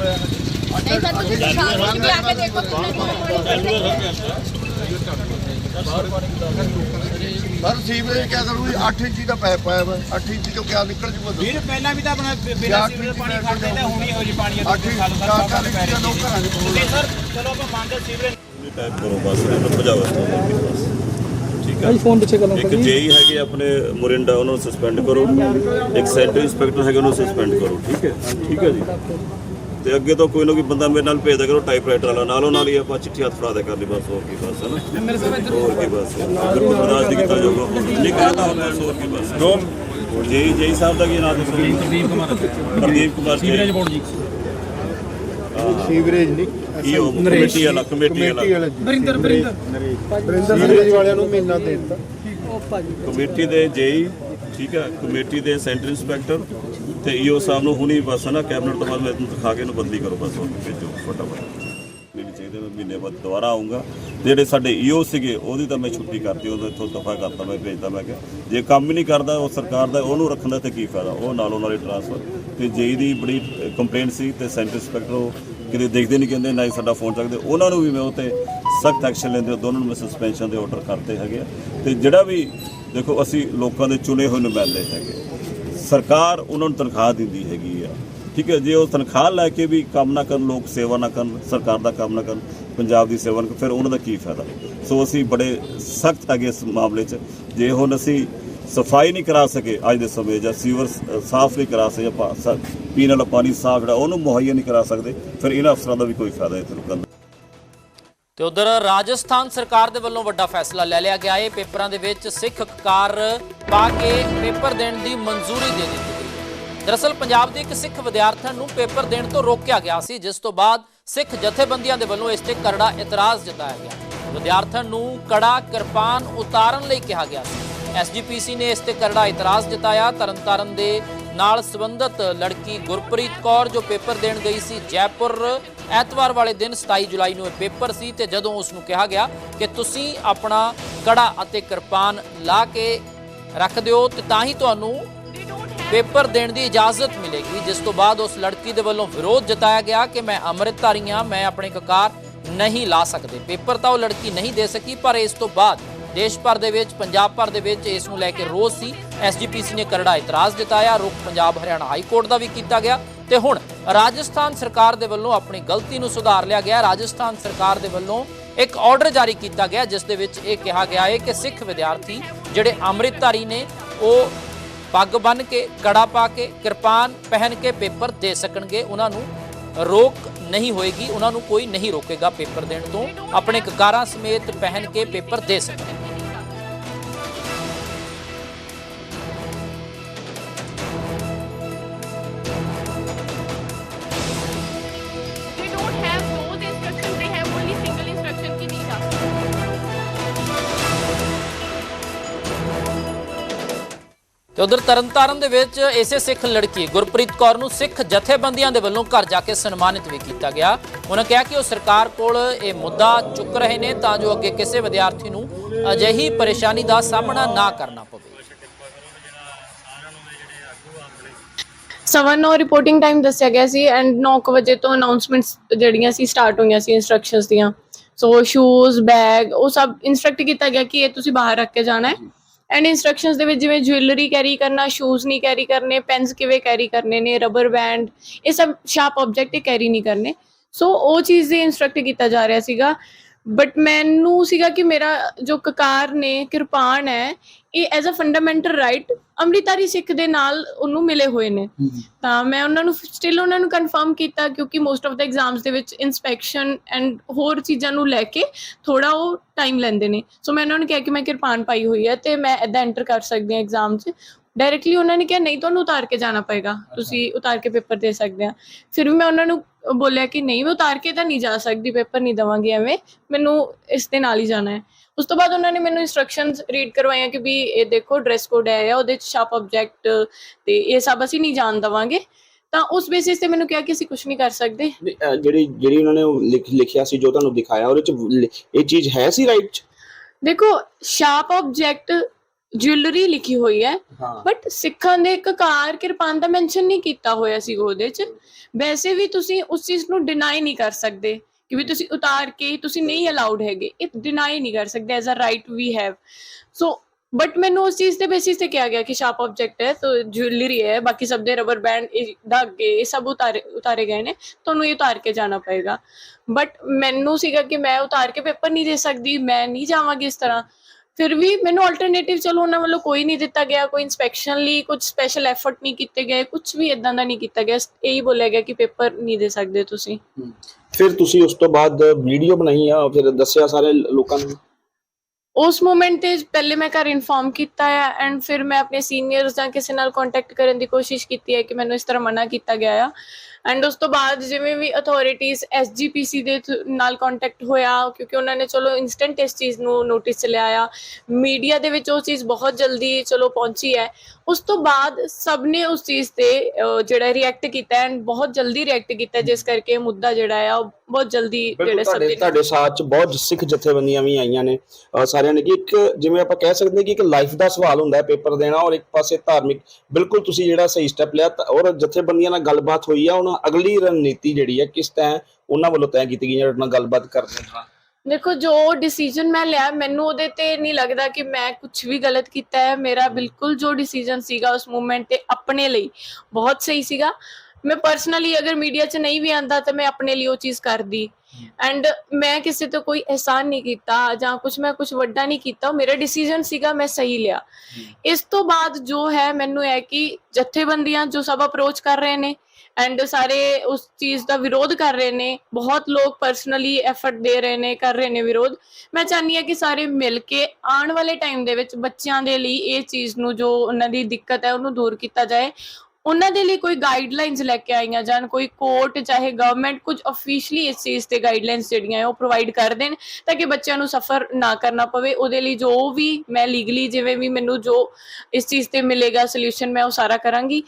ਹੈ। ਨਹੀਂ ਤਾਂ ਤੁਸੀਂ ਸ਼ਾਮ ਨੂੰ ਵੀ ਆ ਕੇ ਦੇਖੋ ਸਰ ਸੀਵਰੇਜ ਕਿਆ ਕਰੂ 8 ਇੰਚੀ ਦਾ ਪਾਇਪ ਪਾਇਆ ਵਾ 8 ਇੰਚੀ ਤੋਂ ਕਿਆ ਨਿਕਲ ਜੂਗਾ ਵੀਰ ਪਹਿਲਾਂ ਵੀ ਤਾਂ ਆਪਣਾ ਬਿਨਾਂ ਸੀਵਰੇਜ ਪਾਣੀ ਖੜਦੇ ਤਾਂ ਹੁਣੀ ਹੋ ਜੀ ਪਾਣੀ ਇਹ ਦੋ ਸਾਲ ਚਾਰ ਦਾ ਪੈ ਦਾ ਦੇ ਤੁਸੀਂ ਸਰ ਚਲੋ ਆਪਾਂ ਮੰਨਦੇ ਸੀਵਰੇਜ ਟਾਈਪ ਕਰੋ ਬਸ ਇਹਨੂੰ ਬਸ। ਠੀਕ ਹੈ ਫੋਨ ਪਿੱਛੇ ਕਰੋ ਇੱਕ ਜੇਈ ਹੈਗੇ ਆਪਣੇ ਮੋਰਿੰਡਾ ਉਹਨਾਂ ਨੂੰ ਸਸਪੈਂਡ ਕਰੋ। ਇੱਕ ਸੈਂਟਰ ਇੰਸਪੈਕਟਰ ਹੈਗੇ ਉਹਨੂੰ ਸਸਪੈਂਡ ਕਰੋ ਠੀਕ ਹੈ? ਠੀਕ ਹੈ ਜੀ। ਤੇ ਅੱਗੇ ਤੋਂ ਕੋਈ ਨਾ ਕੋਈ ਬੰਦਾ ਮੇਰੇ ਨਾਲ ਭੇਜ ਦਿਆ ਕਰੋ ਟਾਈਪਰਾਈਟਰ ਵਾਲਾ ਨਾਲੋਂ ਨਾਲ ਹੀ ਆਪਾਂ ਚਿੱਠੀ ਹੱਥ ਫੜਾ ਦੇ ਕਰ ਲਈ ਬਸ ਹੋਰ ਕੀ ਬਸ ਹੈ ਨਾ ਹੋਰ ਕੀ ਬਸ ਅਗਰ ਬਰਦਾਸ਼ਤ ਨਹੀਂ ਕੀਤਾ ਜਾਊਗਾ ਨਹੀਂ ਕਰਦਾ ਬਸ ਹੋਰ ਕੀ ਬਸ। ਦੋ। ਜੇਈ ਜੇਈ ਸਾਹਿਬ ਦਾ ਕੀ ਨਾਮ ਦੱਸੋ Pradeep Kumar. Pradeep Kumar sewerage board ji. Sewerage ਨਹੀਂ ਇਹ ਕਮੇਟੀ ਵਾਲਾ ਕਮੇਟੀ ਵਾਲਾ। ਸੀਵਰੇਜ ਵਾਲਿਆਂ ਨੂੰ ਮਹੀਨਾ ਦੇ। ਦਿੱਤਾ ਕਮੇਟੀ ਦੇ ਜੇਈ ਠੀਕ ਹੈ ਕਮੇਟੀ ਦੇ ਸੈਂਟਰ ਇੰਸਪੈਕਟਰ ਤੇ ਈਓ ਸਾਹਿਬ ਨੂੰ ਹੁਣੀ ਬਸ ਨਾ ਕੈਬਨਿਟ ਤੋਂ ਬਾਅਦ ਮੈਂ ਤੁਹਾਨੂੰ ਦਿਖਾ ਕੇ ਇਹਨੂੰ ਬਦਲੀ ਕਰੋ ਬਸ ਉਹ ਭੇਜੋ, ਫਟਾਫਟ। ਨਹੀਂ ਚਾਹੀਦਾ ਮੈਂ ਮਹੀਨੇ ਬਾਅਦ ਦੁਬਾਰਾ ਆਉਂਗਾ ਜਿਹੜੇ ਸਾਡੇ ਈਓ ਸੀਗੇ, ਉਹਦੀ ਤਾਂ ਮੈਂ ਛੁੱਟੀ ਕਰਤੀ, ਉਹਦਾ ਇੱਥੋਂ ਦਫਾ ਕਰਤਾ, ਮੈਂ ਭੇਜਦਾ ਮੈਂ ਕਿਹਾ, ਜੇ ਕੰਮ ਹੀ ਨਹੀਂ ਕਰਦਾ ਉਹ ਸਰਕਾਰ ਦਾ, ਉਹਨੂੰ ਰੱਖਣ ਦਾ ਤੇ ਕੀ ਫਾਇਦਾ? ਉਹ ਨਾਲੋਂ ਨਾਲੇ ਟ੍ਰਾਂਸਫਰ ਤੇ ਜੇਈ ਦੀ ਬੜੀ ਕੰਪਲੇਂਟ ਸੀ ਤੇ ਸੈਂਟਰ ਇੰਸਪੈਕਟਰ ਉਹ ਕਿਤੇ ਦੇਖਦੇ ਨਹੀਂ, ਕਹਿੰਦੇ ਨਾ ਹੀ ਸਾਡਾ ਫੋਨ ਚੱਕਦੇ। ਉਹਨਾਂ ਨੂੰ ਵੀ ਮੈਂ ਉਹ ਤੇ ਸਖਤ ਐਕਸ਼ਨ ਲੈਂਦੇ ਦੋਨਾਂ ਨੂੰ ਮੈਂ ਸਸਪੈਂਸ਼ਨ ਦੇ ਆਰਡਰ ਕਰਤੇ ਹੈਗੇ ਆ। ਤੇ ਜਿਹੜਾ ਵੀ, ਦੇਖੋ, ਅਸੀਂ ਲੋਕਾਂ ਦੇ ਚੁਣੇ ਹੋਏ ਨੁਮਾਇੰਦੇ ਹੈਗੇ ਸਰਕਾਰ ਉਹਨਾਂ ਨੂੰ ਤਨਖਾਹ ਦਿੰਦੀ ਹੈਗੀ ਆ। ਠੀਕ ਹੈ, ਜੇ ਉਹ ਤਨਖਾਹ ਲੈ ਕੇ ਵੀ ਕੰਮ ਨਾ ਕਰਨ, ਲੋਕ ਸੇਵਾ ਨਾ ਕਰਨ, ਸਰਕਾਰ ਦਾ ਕੰਮ ਨਾ ਕਰਨ, ਪੰਜਾਬ ਦੀ ਸੇਵਾ ਨਾ ਕਰਨ, ਫਿਰ ਉਹਨਾਂ ਦਾ ਕੀ ਫਾਇਦਾ? ਸੋ ਅਸੀਂ ਬੜੇ ਸਖਤ ਹੈਗੇ ਇਸ ਮਾਮਲੇ 'ਚ। ਜੇ ਹੁਣ ਅਸੀਂ ਸਫ਼ਾਈ ਨਹੀਂ ਕਰਾ ਸਕੇ ਅੱਜ ਦੇ ਸਮੇਂ ਜਾਂ ਸੀਵਰ ਸਾਫ਼ ਨਹੀਂ ਕਰਾ ਸਕੇ, ਜਾਂ ਪਾ- ਪੀਣ ਵਾਲਾ ਪਾਣੀ ਸਾਫ਼ ਜਿਹੜਾ, ਉਹਨੂੰ ਮੁਹੱਈਆ ਨਹੀਂ ਕਰਾ ਸਕਦੇ, ਫਿਰ ਇਹਨਾਂ ਅਫਸਰਾਂ ਦਾ ਵੀ ਕੋਈ ਫਾਇਦਾ ਇੱਥੇ ਲੋਕਾਂ ਦਾ। ਤੇ ਉਧਰ ਰਾਜਸਥਾਨ ਸਰਕਾਰ ਦੇ ਵੱਲੋਂ ਵੱਡਾ ਫੈਸਲਾ ਲੈ ਲਿਆ ਗਿਆ। ਹੈ ਪੇਪਰਾਂ ਦੇ ਵਿੱਚ ਸਿੱਖ ਕਾਰ ਪਾ ਕੇ ਪੇਪਰ ਦੇਣ ਦੀ ਮਨਜ਼ੂਰੀ ਦੇ ਦਿੱਤੀ ਗਈ ਦਰਅਸਲ ਪੰਜਾਬ ਦੇ ਇੱਕ ਸਿੱਖ ਵਿਦਿਆਰਥਣ ਨੂੰ ਪੇਪਰ ਦੇਣ ਤੋਂ ਰੋਕਿਆ ਗਿਆ ਸੀ, ਜਿਸ ਤੋਂ ਬਾਅਦ ਸਿੱਖ ਜਥੇਬੰਦੀਆਂ ਦੇ ਵੱਲੋਂ ਇਸ ਤੇ ਕਰੜਾ ਇਤਰਾਜ਼ ਜਤਾਇਆ ਗਿਆ। ਵਿਦਿਆਰਥਣ ਨੂੰ ਕੜਾ ਕਿਰਪਾਨ ਉਤਾਰਨ ਲਈ ਕਿਹਾ ਗਿਆ ਸੀ। ਐਸਜੀਪੀਸੀ ਨੇ ਇਸ ਤੇ ਕਰੜਾ ਇਤਰਾਜ਼ ਜਤਾਇਆ। ਤਰਨਤਾਰਨ ਦੇ ਨਾਲ ਸੰਬੰਧਿਤ ਲੜਕੀ ਗੁਰਪ੍ਰੀਤ ਕੌਰ, ਜੋ ਪੇਪਰ ਦੇਣ ਗਈ ਸੀ ਜੈਪੁਰ ਐਤਵਾਰ ਵਾਲੇ ਦਿਨ 27 ਜੁਲਾਈ ਨੂੰ ਇਹ ਪੇਪਰ ਸੀ ਤੇ ਜਦੋਂ ਉਸ ਨੂੰ ਕਿਹਾ ਗਿਆ ਕਿ ਤੁਸੀਂ ਆਪਣਾ ਕੜਾ ਅਤੇ ਕਿਰਪਾਨ ਲਾ ਕੇ ਰੱਖ ਦਿਓ ਤੇ ਤਾਂ ਹੀ ਤੁਹਾਨੂੰ ਪੇਪਰ ਦੇਣ ਦੀ ਇਜਾਜ਼ਤ ਮਿਲੇਗੀ, ਜਿਸ ਤੋਂ ਬਾਅਦ ਉਸ ਲੜਕੀ ਦੇ ਵੱਲੋਂ ਵਿਰੋਧ ਜਤਾਇਆ ਗਿਆ ਕਿ ਮੈਂ ਅੰਮ੍ਰਿਤਧਾਰੀ ਹਾਂ, ਮੈਂ ਆਪਣੇ ਕਕਾਰ ਨਹੀਂ ਲਾ ਸਕਦੇ। ਪੇਪਰ ਤਾਂ ਉਹ ਲੜਕੀ ਨਹੀਂ ਦੇ ਸਕੀ, ਪਰ ਇਸ ਤੋਂ ਬਾਅਦ ਦੇਸ਼ ਭਰ ਦੇ ਵਿੱਚ, ਪੰਜਾਬ ਭਰ ਦੇ ਵਿੱਚ ਇਸ ਨੂੰ ਲੈ ਕੇ ਰੋਸ ਸੀ। ਐਸਜੀਪੀਸੀ ਨੇ ਕਰੜਾ ਇਤਰਾਜ਼ ਜਤਾਇਆ। ਰੁਕ ਪੰਜਾਬ, ਹਰਿਆਣਾ ਹਾਈ ਕੋਰਟ ਦਾ ਵੀ ਕੀਤਾ ਗਿਆ। ਤੇ ਹੁਣ ਰਾਜਸਥਾਨ ਸਰਕਾਰ ਦੇ ਵੱਲੋਂ ਆਪਣੀ ਗਲਤੀ ਨੂੰ ਸੁਧਾਰ ਲਿਆ ਗਿਆ। ਰਾਜਸਥਾਨ ਸਰਕਾਰ ਦੇ ਵੱਲੋਂ ਇੱਕ ਆਰਡਰ ਜਾਰੀ ਕੀਤਾ ਗਿਆ, ਜਿਸ ਦੇ ਵਿੱਚ ਇਹ ਕਿਹਾ ਗਿਆ ਹੈ ਕਿ ਸਿੱਖ ਵਿਦਿਆਰਥੀ ਜਿਹੜੇ ਅੰਮ੍ਰਿਤਧਾਰੀ ਨੇ, ਉਹ ਪੱਗ ਬੰਨ ਕੇ, ਕੜਾ ਪਾ ਕੇ, ਕਿਰਪਾਨ ਪਹਿਨ ਕੇ ਪੇਪਰ ਦੇ ਸਕਣਗੇ। ਉਹਨਾਂ ਨੂੰ ਰੋਕ ਨਹੀਂ ਹੋਏਗੀ। ਉਹਨਾਂ ਨੂੰ ਕੋਈ ਨਹੀਂ ਰੋਕੇਗਾ ਪੇਪਰ ਦੇਣ ਤੋਂ। ਆਪਣੇ ਕਕਾਰਾਂ ਸਮੇਤ ਪਹਿਨ ਕੇ ਪੇਪਰ ਦੇ ਸਕਣਗੇ। ਤੇ ਉਧਰ ਤਰਨਤਾਰਨ ਦੇ ਵਿੱਚ ਇਸੇ ਸਿੱਖ ਲੜਕੀ ਗੁਰਪ੍ਰੀਤ ਕੌਰ ਨੂੰ ਸਿੱਖ ਜਥੇਬੰਦੀਆਂ ਦੇ ਵੱਲੋਂ ਘਰ ਜਾ ਕੇ ਸਨਮਾਨਿਤ ਵੀ ਕੀਤਾ ਗਿਆ। ਉਹਨਾਂ ਕਿਹਾ ਕਿ ਉਹ ਸਰਕਾਰ ਕੋਲ ਇਹ ਮੁੱਦਾ ਚੁੱਕ ਰਹੇ ਨੇ ਤਾਂ ਜੋ ਅੱਗੇ ਕਿਸੇ ਵਿਦਿਆਰਥੀ ਨੂੰ ਅਜਿਹੀ ਪਰੇਸ਼ਾਨੀ ਦਾ ਸਾਹਮਣਾ ਨਾ ਕਰਨਾ ਪਵੇ। ਸਵਾ ਨੌ ਰਿਪੋਰਟਿੰਗ ਟਾਈਮ ਦੱਸਿਆ ਗਿਆ ਸੀ ਐਂਡ 9 ਵਜੇ ਤੋਂ ਅਨਾਉਂਸਮੈਂਟਸ ਜਿਹੜੀਆਂ ਸੀ ਸਟਾਰਟ ਹੋਈਆਂ ਸੀ ਇਨਸਟਰਕਸ਼ਨਸ ਦੀਆਂ। ਸੋ ਸ਼ੂਜ਼ ਬੈਗ ਉਹ ਸਭ ਇਨਸਟਰਕਟ ਕੀਤਾ ਗਿਆ ਕਿ ਇਹ ਤੁਸੀਂ ਬਾਹਰ ਰੱਖ ਕੇ ਜਾਣਾ ਹੈ। ਐਂਡ ਇਨਸਟਰਕਸ਼ਨਸ ਦੇ ਵਿੱਚ ਜਿਵੇਂ ਜੁਐਲਰੀ ਕੈਰੀ ਕਰਨਾ ਸ਼ੂਜ਼ ਨਹੀਂ ਕੈਰੀ ਕਰਨੇ ਪੈਨਸ ਕਿਵੇਂ ਕੈਰੀ ਕਰਨੇ ਨੇ ਰਬਰ ਬੈਂਡ ਇਹ ਸਭ ਸ਼ਾਰਪ ਆਬਜੈਕਟ ਕੈਰੀ ਨਹੀਂ ਕਰਨੇ। ਸੋ ਉਹ ਚੀਜ਼ ਦੇ ਇਨਸਟਰਕਟ ਕੀਤਾ ਜਾ ਰਿਹਾ ਸੀਗਾ। ਬਟ ਮੈਨੂੰ ਸੀਗਾ ਕਿ ਮੇਰਾ ਜੋ ਕਕਾਰ ਨੇ ਕਿਰਪਾਨ ਹੈ ਇਹ as a fundamental right Amritdhari Sikh ਦੇ ਨਾਲ ਉਹਨੂੰ ਮਿਲੇ ਹੋਏ ਨੇ। ਤਾਂ ਮੈਂ ਉਹਨਾਂ ਨੂੰ ਸਟਿਲ ਉਹਨਾਂ ਨੂੰ ਕਨਫਰਮ ਕੀਤਾ ਕਿਉਂਕਿ ਮੋਸਟ ਆਫ ਦਾ ਐਗਜ਼ਾਮਸ ਦੇ ਵਿੱਚ ਇਨਸਪੈਕਸ਼ਨ ਐਂਡ ਹੋਰ ਚੀਜ਼ਾਂ ਨੂੰ ਲੈ ਕੇ ਥੋੜਾ ਉਹ ਟਾਈਮ ਲੈਂਦੇ ਨੇ। ਸੋ ਮੈਂ ਉਹਨਾਂ ਨੂੰ ਕਿਹਾ ਕਿ ਮੈਂ ਕਿਰਪਾਨ ਪਾਈ ਹੋਈ ਹੈ ਤੇ ਮੈਂ ਇਦਾਂ ਐਂਟਰ ਕਰ ਸਕਦੀ ਹਾਂ ਐਗਜ਼ਾਮ 'ਚ। ਡਾਇਰੈਕਟਲੀ ਉਹਨਾਂ ਨੇ ਕਿਹਾ ਨਹੀਂ ਤੁਹਾਨੂੰ ਉਤਾਰ ਕੇ ਜਾਣਾ ਪਏਗਾ। ਤੁਸੀਂ ਉਤਾਰ ਕੇ ਪੇਪਰ ਦੇ ਸਕਦੇ ਆ। ਫਿਰ ਵੀ ਮੈਂ ਉਹਨਾਂ ਨੂੰ ਬੋਲਿਆ ਕਿ ਨਹੀਂ ਮੈਂ ਉਤਾਰ ਕੇ ਤਾਂ ਨਹੀਂ ਜਾ ਸਕਦੀ ਪੇਪਰ ਨਹੀਂ ਦਵਾਂਗੀ ਐਵੇਂ। ਮੈਨੂੰ ਇਸ ਦੇ ਨਾਲ ਹੀ ਜਾਣਾ ਹੈ। ਉਸ ਤੋਂ ਬਾਅਦ ਉਹਨਾਂ ਨੇ ਮੈਨੂੰ ਇਨਸਟਰਕਸ਼ਨਸ ਰੀਡ ਕਰਵਾਈਆਂ ਕਿ ਵੀ ਇਹ ਦੇਖੋ ਡਰੈਸ ਕੋਡ ਹੈ ਆ ਉਹਦੇ ਚ ਸ਼ਾਰਪ ਆਬਜੈਕਟ ਤੇ ਇਹ ਸਭ ਅਸੀਂ ਨਹੀਂ ਜਾਣ ਦਵਾਂਗੇ। ਤਾਂ ਉਸ ਬੇਸਿਸ ਤੇ ਮੈਨੂੰ ਕਿਹਾ ਕਿ ਅਸੀਂ ਕੁਝ ਨਹੀਂ ਕਰ ਸਕਦੇ। ਜਿਹੜੀ ਜਿਹੜੀ ਉਹਨਾਂ ਨੇ ਲਿਖਿਆ ਸੀ ਜੋ ਤੁਹਾਨੂੰ ਦਿਖਾਇਆ ਉਹਦੇ ਚ ਇਹ ਚੀਜ਼ ਹੈ ਸੀ ਰਾਈਟ ਦੇਖੋ ਸ਼ਾਰਪ ਆਬਜੈਕਟ ਜੁਐਲਰੀ ਲਿਖੀ ਹੋਈ ਹੈ। ਹਾਂ। ਬਟ ਸਿੱਖਾਂ ਦੇ ਕਕਾਰ ਕਿਰਪਾਨ ਦਾ ਮੈਂਸ਼ਨ ਨਹੀਂ ਕੀਤਾ ਹੋਇਆ ਸੀ ਉਹਦੇ ਚ। ਵੈਸੇ ਵੀ ਤੁਸੀਂ ਉਸ ਚੀਜ਼ ਨੂੰ ਡਿਨਾਈ ਨਹੀਂ ਕਰ ਸਕਦੇ ਕਿ ਵੀ ਤੁਸੀਂ ਉਤਾਰ ਕੇ ਤੁਸੀਂ ਨਹੀਂ ਅਲਾਉਡ ਹੈਗੇ। ਇਹ ਡਿਨਾਈ ਨਹੀਂ ਕਰ ਸਕਦੇ as a right we have so but ਮੈਨੂੰ ਉਸ ਚੀਜ਼ ਤੇ ਬੇਸਿਸ ਤੇ ਕਿਹਾ ਗਿਆ ਕਿ ਸ਼ਾਰਪ ਆਬਜੈਕਟ ਹੈ ਤਾਂ ਜੁਐਲਰੀ ਹੈ ਬਾਕੀ ਸਭ ਦੇ ਰਬਰ ਬੈਂਡ ਧਾਗੇ ਇਹ ਸਭ ਉਤਾਰੇ ਉਤਾਰੇ ਗਏ ਨੇ। ਤੁਹਾਨੂੰ ਇਹ ਉਤਾਰ ਕੇ ਜਾਣਾ ਪਏਗਾ। ਬਟ ਮੈਨੂੰ ਸੀਗਾ ਕਿ ਮੈਂ ਉਤਾਰ ਕੇ ਪੇਪਰ ਨਹੀਂ ਦੇ ਸਕਦੀ ਮੈਂ ਨਹੀਂ ਜਾਵਾਂਗੀ ਇਸ ਤਰ੍ਹਾਂ। ਫਿਰ ਵੀ ਮੈਨੂੰ ਆਲਟਰਨੇਟਿਵ ਚਲੋ ਉਹਨਾਂ ਵੱਲੋਂ ਕੋਈ ਨਹੀਂ ਦਿੱਤਾ ਗਿਆ ਕੋਈ ਇਨਸਪੈਕਸ਼ਨ ਲਈ ਕੁਝ ਸਪੈਸ਼ਲ ਐਫਰਟ ਨਹੀਂ ਕੀਤੇ ਗਏ ਕੁਝ ਵੀ ਇਦਾਂ ਦਾ ਨਹੀਂ ਕੀਤਾ ਗਿਆ ਇਹੀ ਬੋਲਿਆ ਗਿਆ ਕਿ ਪੇਪਰ ਨਹੀਂ ਦੇ ਸਕਦੇ ਤੁਸੀਂ। ਫਿਰ ਤੁਸੀਂ ਉਸ ਤੋਂ ਬਾਅਦ ਵੀਡੀਓ ਬਣਾਈ ਆ ਫਿਰ ਦੱਸਿਆ ਸਾਰੇ ਲੋਕਾਂ ਨੂੰ? ਉਸ ਮੂਮੈਂਟ ਤੇ ਪਹਿਲੇ ਮੈਂ ਘਰ ਇਨਫਾਰਮ ਕੀਤਾ ਹੈ ਐਂਡ ਫਿਰ ਮੈਂ ਆਪਣੇ ਸੀਨੀਅਰਸ ਜਾਂ ਕਿਸੇ ਨਾਲ ਕੰਟੈਕਟ ਕਰਨ ਦੀ ਕੋਸ਼ਿਸ਼ ਕੀਤੀ ਹੈ ਕਿ ਮੈਨੂੰ ਇਸ ਤਰ੍ਹਾਂ ਮਨਾ ਕੀਤਾ ਗਿਆ ਆ। ਐਂਡ ਉਸ ਤੋਂ ਬਾਅਦ ਜਿਵੇਂ ਵੀ ਅਥਾਰਟੀਜ਼ ਐਸਜੀਪੀਸੀ ਦੇ ਨਾਲ ਕੰਟੈਕਟ ਹੋਇਆ ਕਿਉਂਕਿ ਉਹਨਾਂ ਨੇ ਚਲੋ ਇਨਸਟੈਂਟ ਇਸ ਚੀਜ਼ ਨੂੰ ਨੋਟਿਸ ਚ ਲਿਆਇਆ। ਮੀਡੀਆ ਦੇ ਵਿੱਚ ਉਹ ਚੀਜ਼ ਬਹੁਤ ਜਲਦੀ ਚਲੋ ਪਹੁੰਚੀ ਹੈ। ਉਸ ਤੋਂ ਬਾਅਦ ਸਭ ਨੇ ਉਸ ਚੀਜ਼ ਤੇ ਜਿਹੜਾ ਰਿਐਕਟ ਕੀਤਾ ਐਂਡ ਬਹੁਤ ਜਲਦੀ ਰਿਐਕਟ ਕੀਤਾ ਜਿਸ ਕਰਕੇ ਮੁੱਦਾ ਜਿਹੜਾ ਆ ਉਹ ਬਹੁਤ ਜਲਦੀ ਜਿਹੜੇ ਸਭ ਦੇ ਤੁਹਾਡੇ ਸਾਥ ਚ ਬਹੁਤ ਸਿੱਖ ਜਥੇਬੰਦੀਆਂ ਵੀ ਆਈਆਂ ਨੇ। ਸਾਰਿਆਂ ਨੇ ਕਿ ਇੱਕ ਜਿਵੇਂ ਆਪਾਂ ਕਹਿ ਸਕਦੇ ਕਿ ਇੱਕ ਲਾਈਫ ਦਾ ਸਵਾਲ ਹੁੰਦਾ ਹੈ ਪੇਪਰ ਦੇਣਾ ਔਰ ਇੱਕ ਪਾਸੇ ਧਾਰਮਿਕ। ਬਿਲਕੁਲ ਤੁਸੀਂ ਜਿਹੜਾ ਸਹੀ ਸਟੈਪ ਲਿਆ ਔਰ ਜਥੇਬੰਦੀਆਂ ਨਾਲ ਗੱਲਬਾਤ ਹੋਈ ਆ ਉਹਨਾਂ ਅਗਲੀ ਰਣਨੀਤੀ ਜਿਹੜੀ ਹੈ ਕਿਸ ਤਰ੍ਹਾਂ ਉਹਨਾਂ ਵੱਲੋਂ ਤੈਅ ਕੀਤੀ ਗਈ ਤੁਹਾਡੇ ਨਾਲ ਗੱਲਬਾਤ ਕਰਦੇ ਹਾਂ। ਦੇਖੋ ਜੋ ਡਿਸੀਜਨ ਮੈਂ ਲਿਆ ਮੈਨੂੰ ਉਹਦੇ ਤੇ ਨਹੀਂ ਲੱਗਦਾ ਕਿ ਮੈਂ ਕੁਝ ਵੀ ਗਲਤ ਕੀਤਾ ਹੈ। ਮੇਰਾ ਬਿਲਕੁਲ ਜੋ ਡਿਸੀਜਨ ਸੀਗਾ ਉਸ ਮੂਮੈਂਟ ਤੇ ਆਪਣੇ ਲਈ ਬਹੁਤ ਸਹੀ ਸੀਗਾ। ਮੈਂ ਪਰਸਨਲੀ ਅਗਰ ਮੀਡੀਆ 'ਚ ਨਹੀਂ ਵੀ ਆਂਦਾ ਤਾਂ ਮੈਂ ਆਪਣੇ ਲਈ ਉਹ ਚੀਜ਼ ਕਰਦੀ। ਐਂਡ ਮੈਂ ਕਿਸੇ ਤੋਂ ਕੋਈ ਅਹਿਸਾਨ ਨਹੀਂ ਕੀਤਾ ਜਾਂ ਕੁਝ ਮੈਂ ਕੁਝ ਵੱਡਾ ਨਹੀਂ ਕੀਤਾ ਉਹ ਮੇਰਾ ਡਿਸੀਜਨ ਸੀਗਾ ਮੈਂ ਸਹੀ ਲਿਆ। ਇਸ ਤੋਂ ਬਾਅਦ ਜੋ ਹੈ ਮੈਨੂੰ ਹੈ ਕਿ ਜਥੇਬੰਦੀਆਂ ਜੋ ਸਭ ਅਪਰੋਚ ਕਰ ਰਹੇ ਨੇ ਐਂਡ ਸਾਰੇ ਉਸ ਚੀਜ਼ ਦਾ ਵਿਰੋਧ ਕਰ ਰਹੇ ਨੇ, ਬਹੁਤ ਲੋਕ ਪਰਸਨਲੀ ਐਫਰਟ ਦੇ ਰਹੇ ਨੇ, ਕਰ ਰਹੇ ਨੇ ਵਿਰੋਧ। ਮੈਂ ਚਾਹਨੀ ਹਾਂ ਕਿ ਸਾਰੇ ਮਿਲ ਕੇ ਆਉਣ ਵਾਲੇ ਟਾਈਮ ਦੇ ਵਿੱਚ ਬੱਚਿਆਂ ਦੇ ਲਈ ਇਹ ਚੀਜ਼ ਨੂੰ ਜੋ ਉਹਨਾਂ ਦੀ ਦਿੱਕਤ ਹੈ, ਉਹਨੂੰ ਦੂਰ ਕੀਤਾ ਜਾਏ। ਉਹਨਾਂ ਦੇ ਲਈ ਕੋਈ ਗਾਈਡਲਾਈਨਸ ਲੈ ਕੇ ਆਈਆਂ ਜਾਣ, ਕੋਈ ਕੋਰਟ ਚਾਹੇ ਗਵਰਨਮੈਂਟ ਕੁਝ ਅਫੀਸ਼ੀਅਲੀ ਇਸ ਚੀਜ਼ ਤੇ ਗਾਈਡਲਾਈਨਸ ਜਿਹੜੀਆਂ ਉਹ ਪ੍ਰੋਵਾਈਡ ਕਰ ਦੇਣ ਤਾਂ ਕਿ ਬੱਚਿਆਂ ਨੂੰ ਸਫਰ ਨਾ ਕਰਨਾ ਪਵੇ। ਉਹਦੇ ਲਈ ਜੋ ਵੀ ਮੈਂ ਲੀਗਲੀ ਜਿਵੇਂ ਵੀ ਮੈਨੂੰ ਜੋ ਇਸ ਚੀਜ਼ ਤੇ ਮਿਲੇਗਾ ਸੋਲੂਸ਼ਨ ਮੈਂ ਉਹ ਸਾਰਾ ਕਰਾਂਗੀ।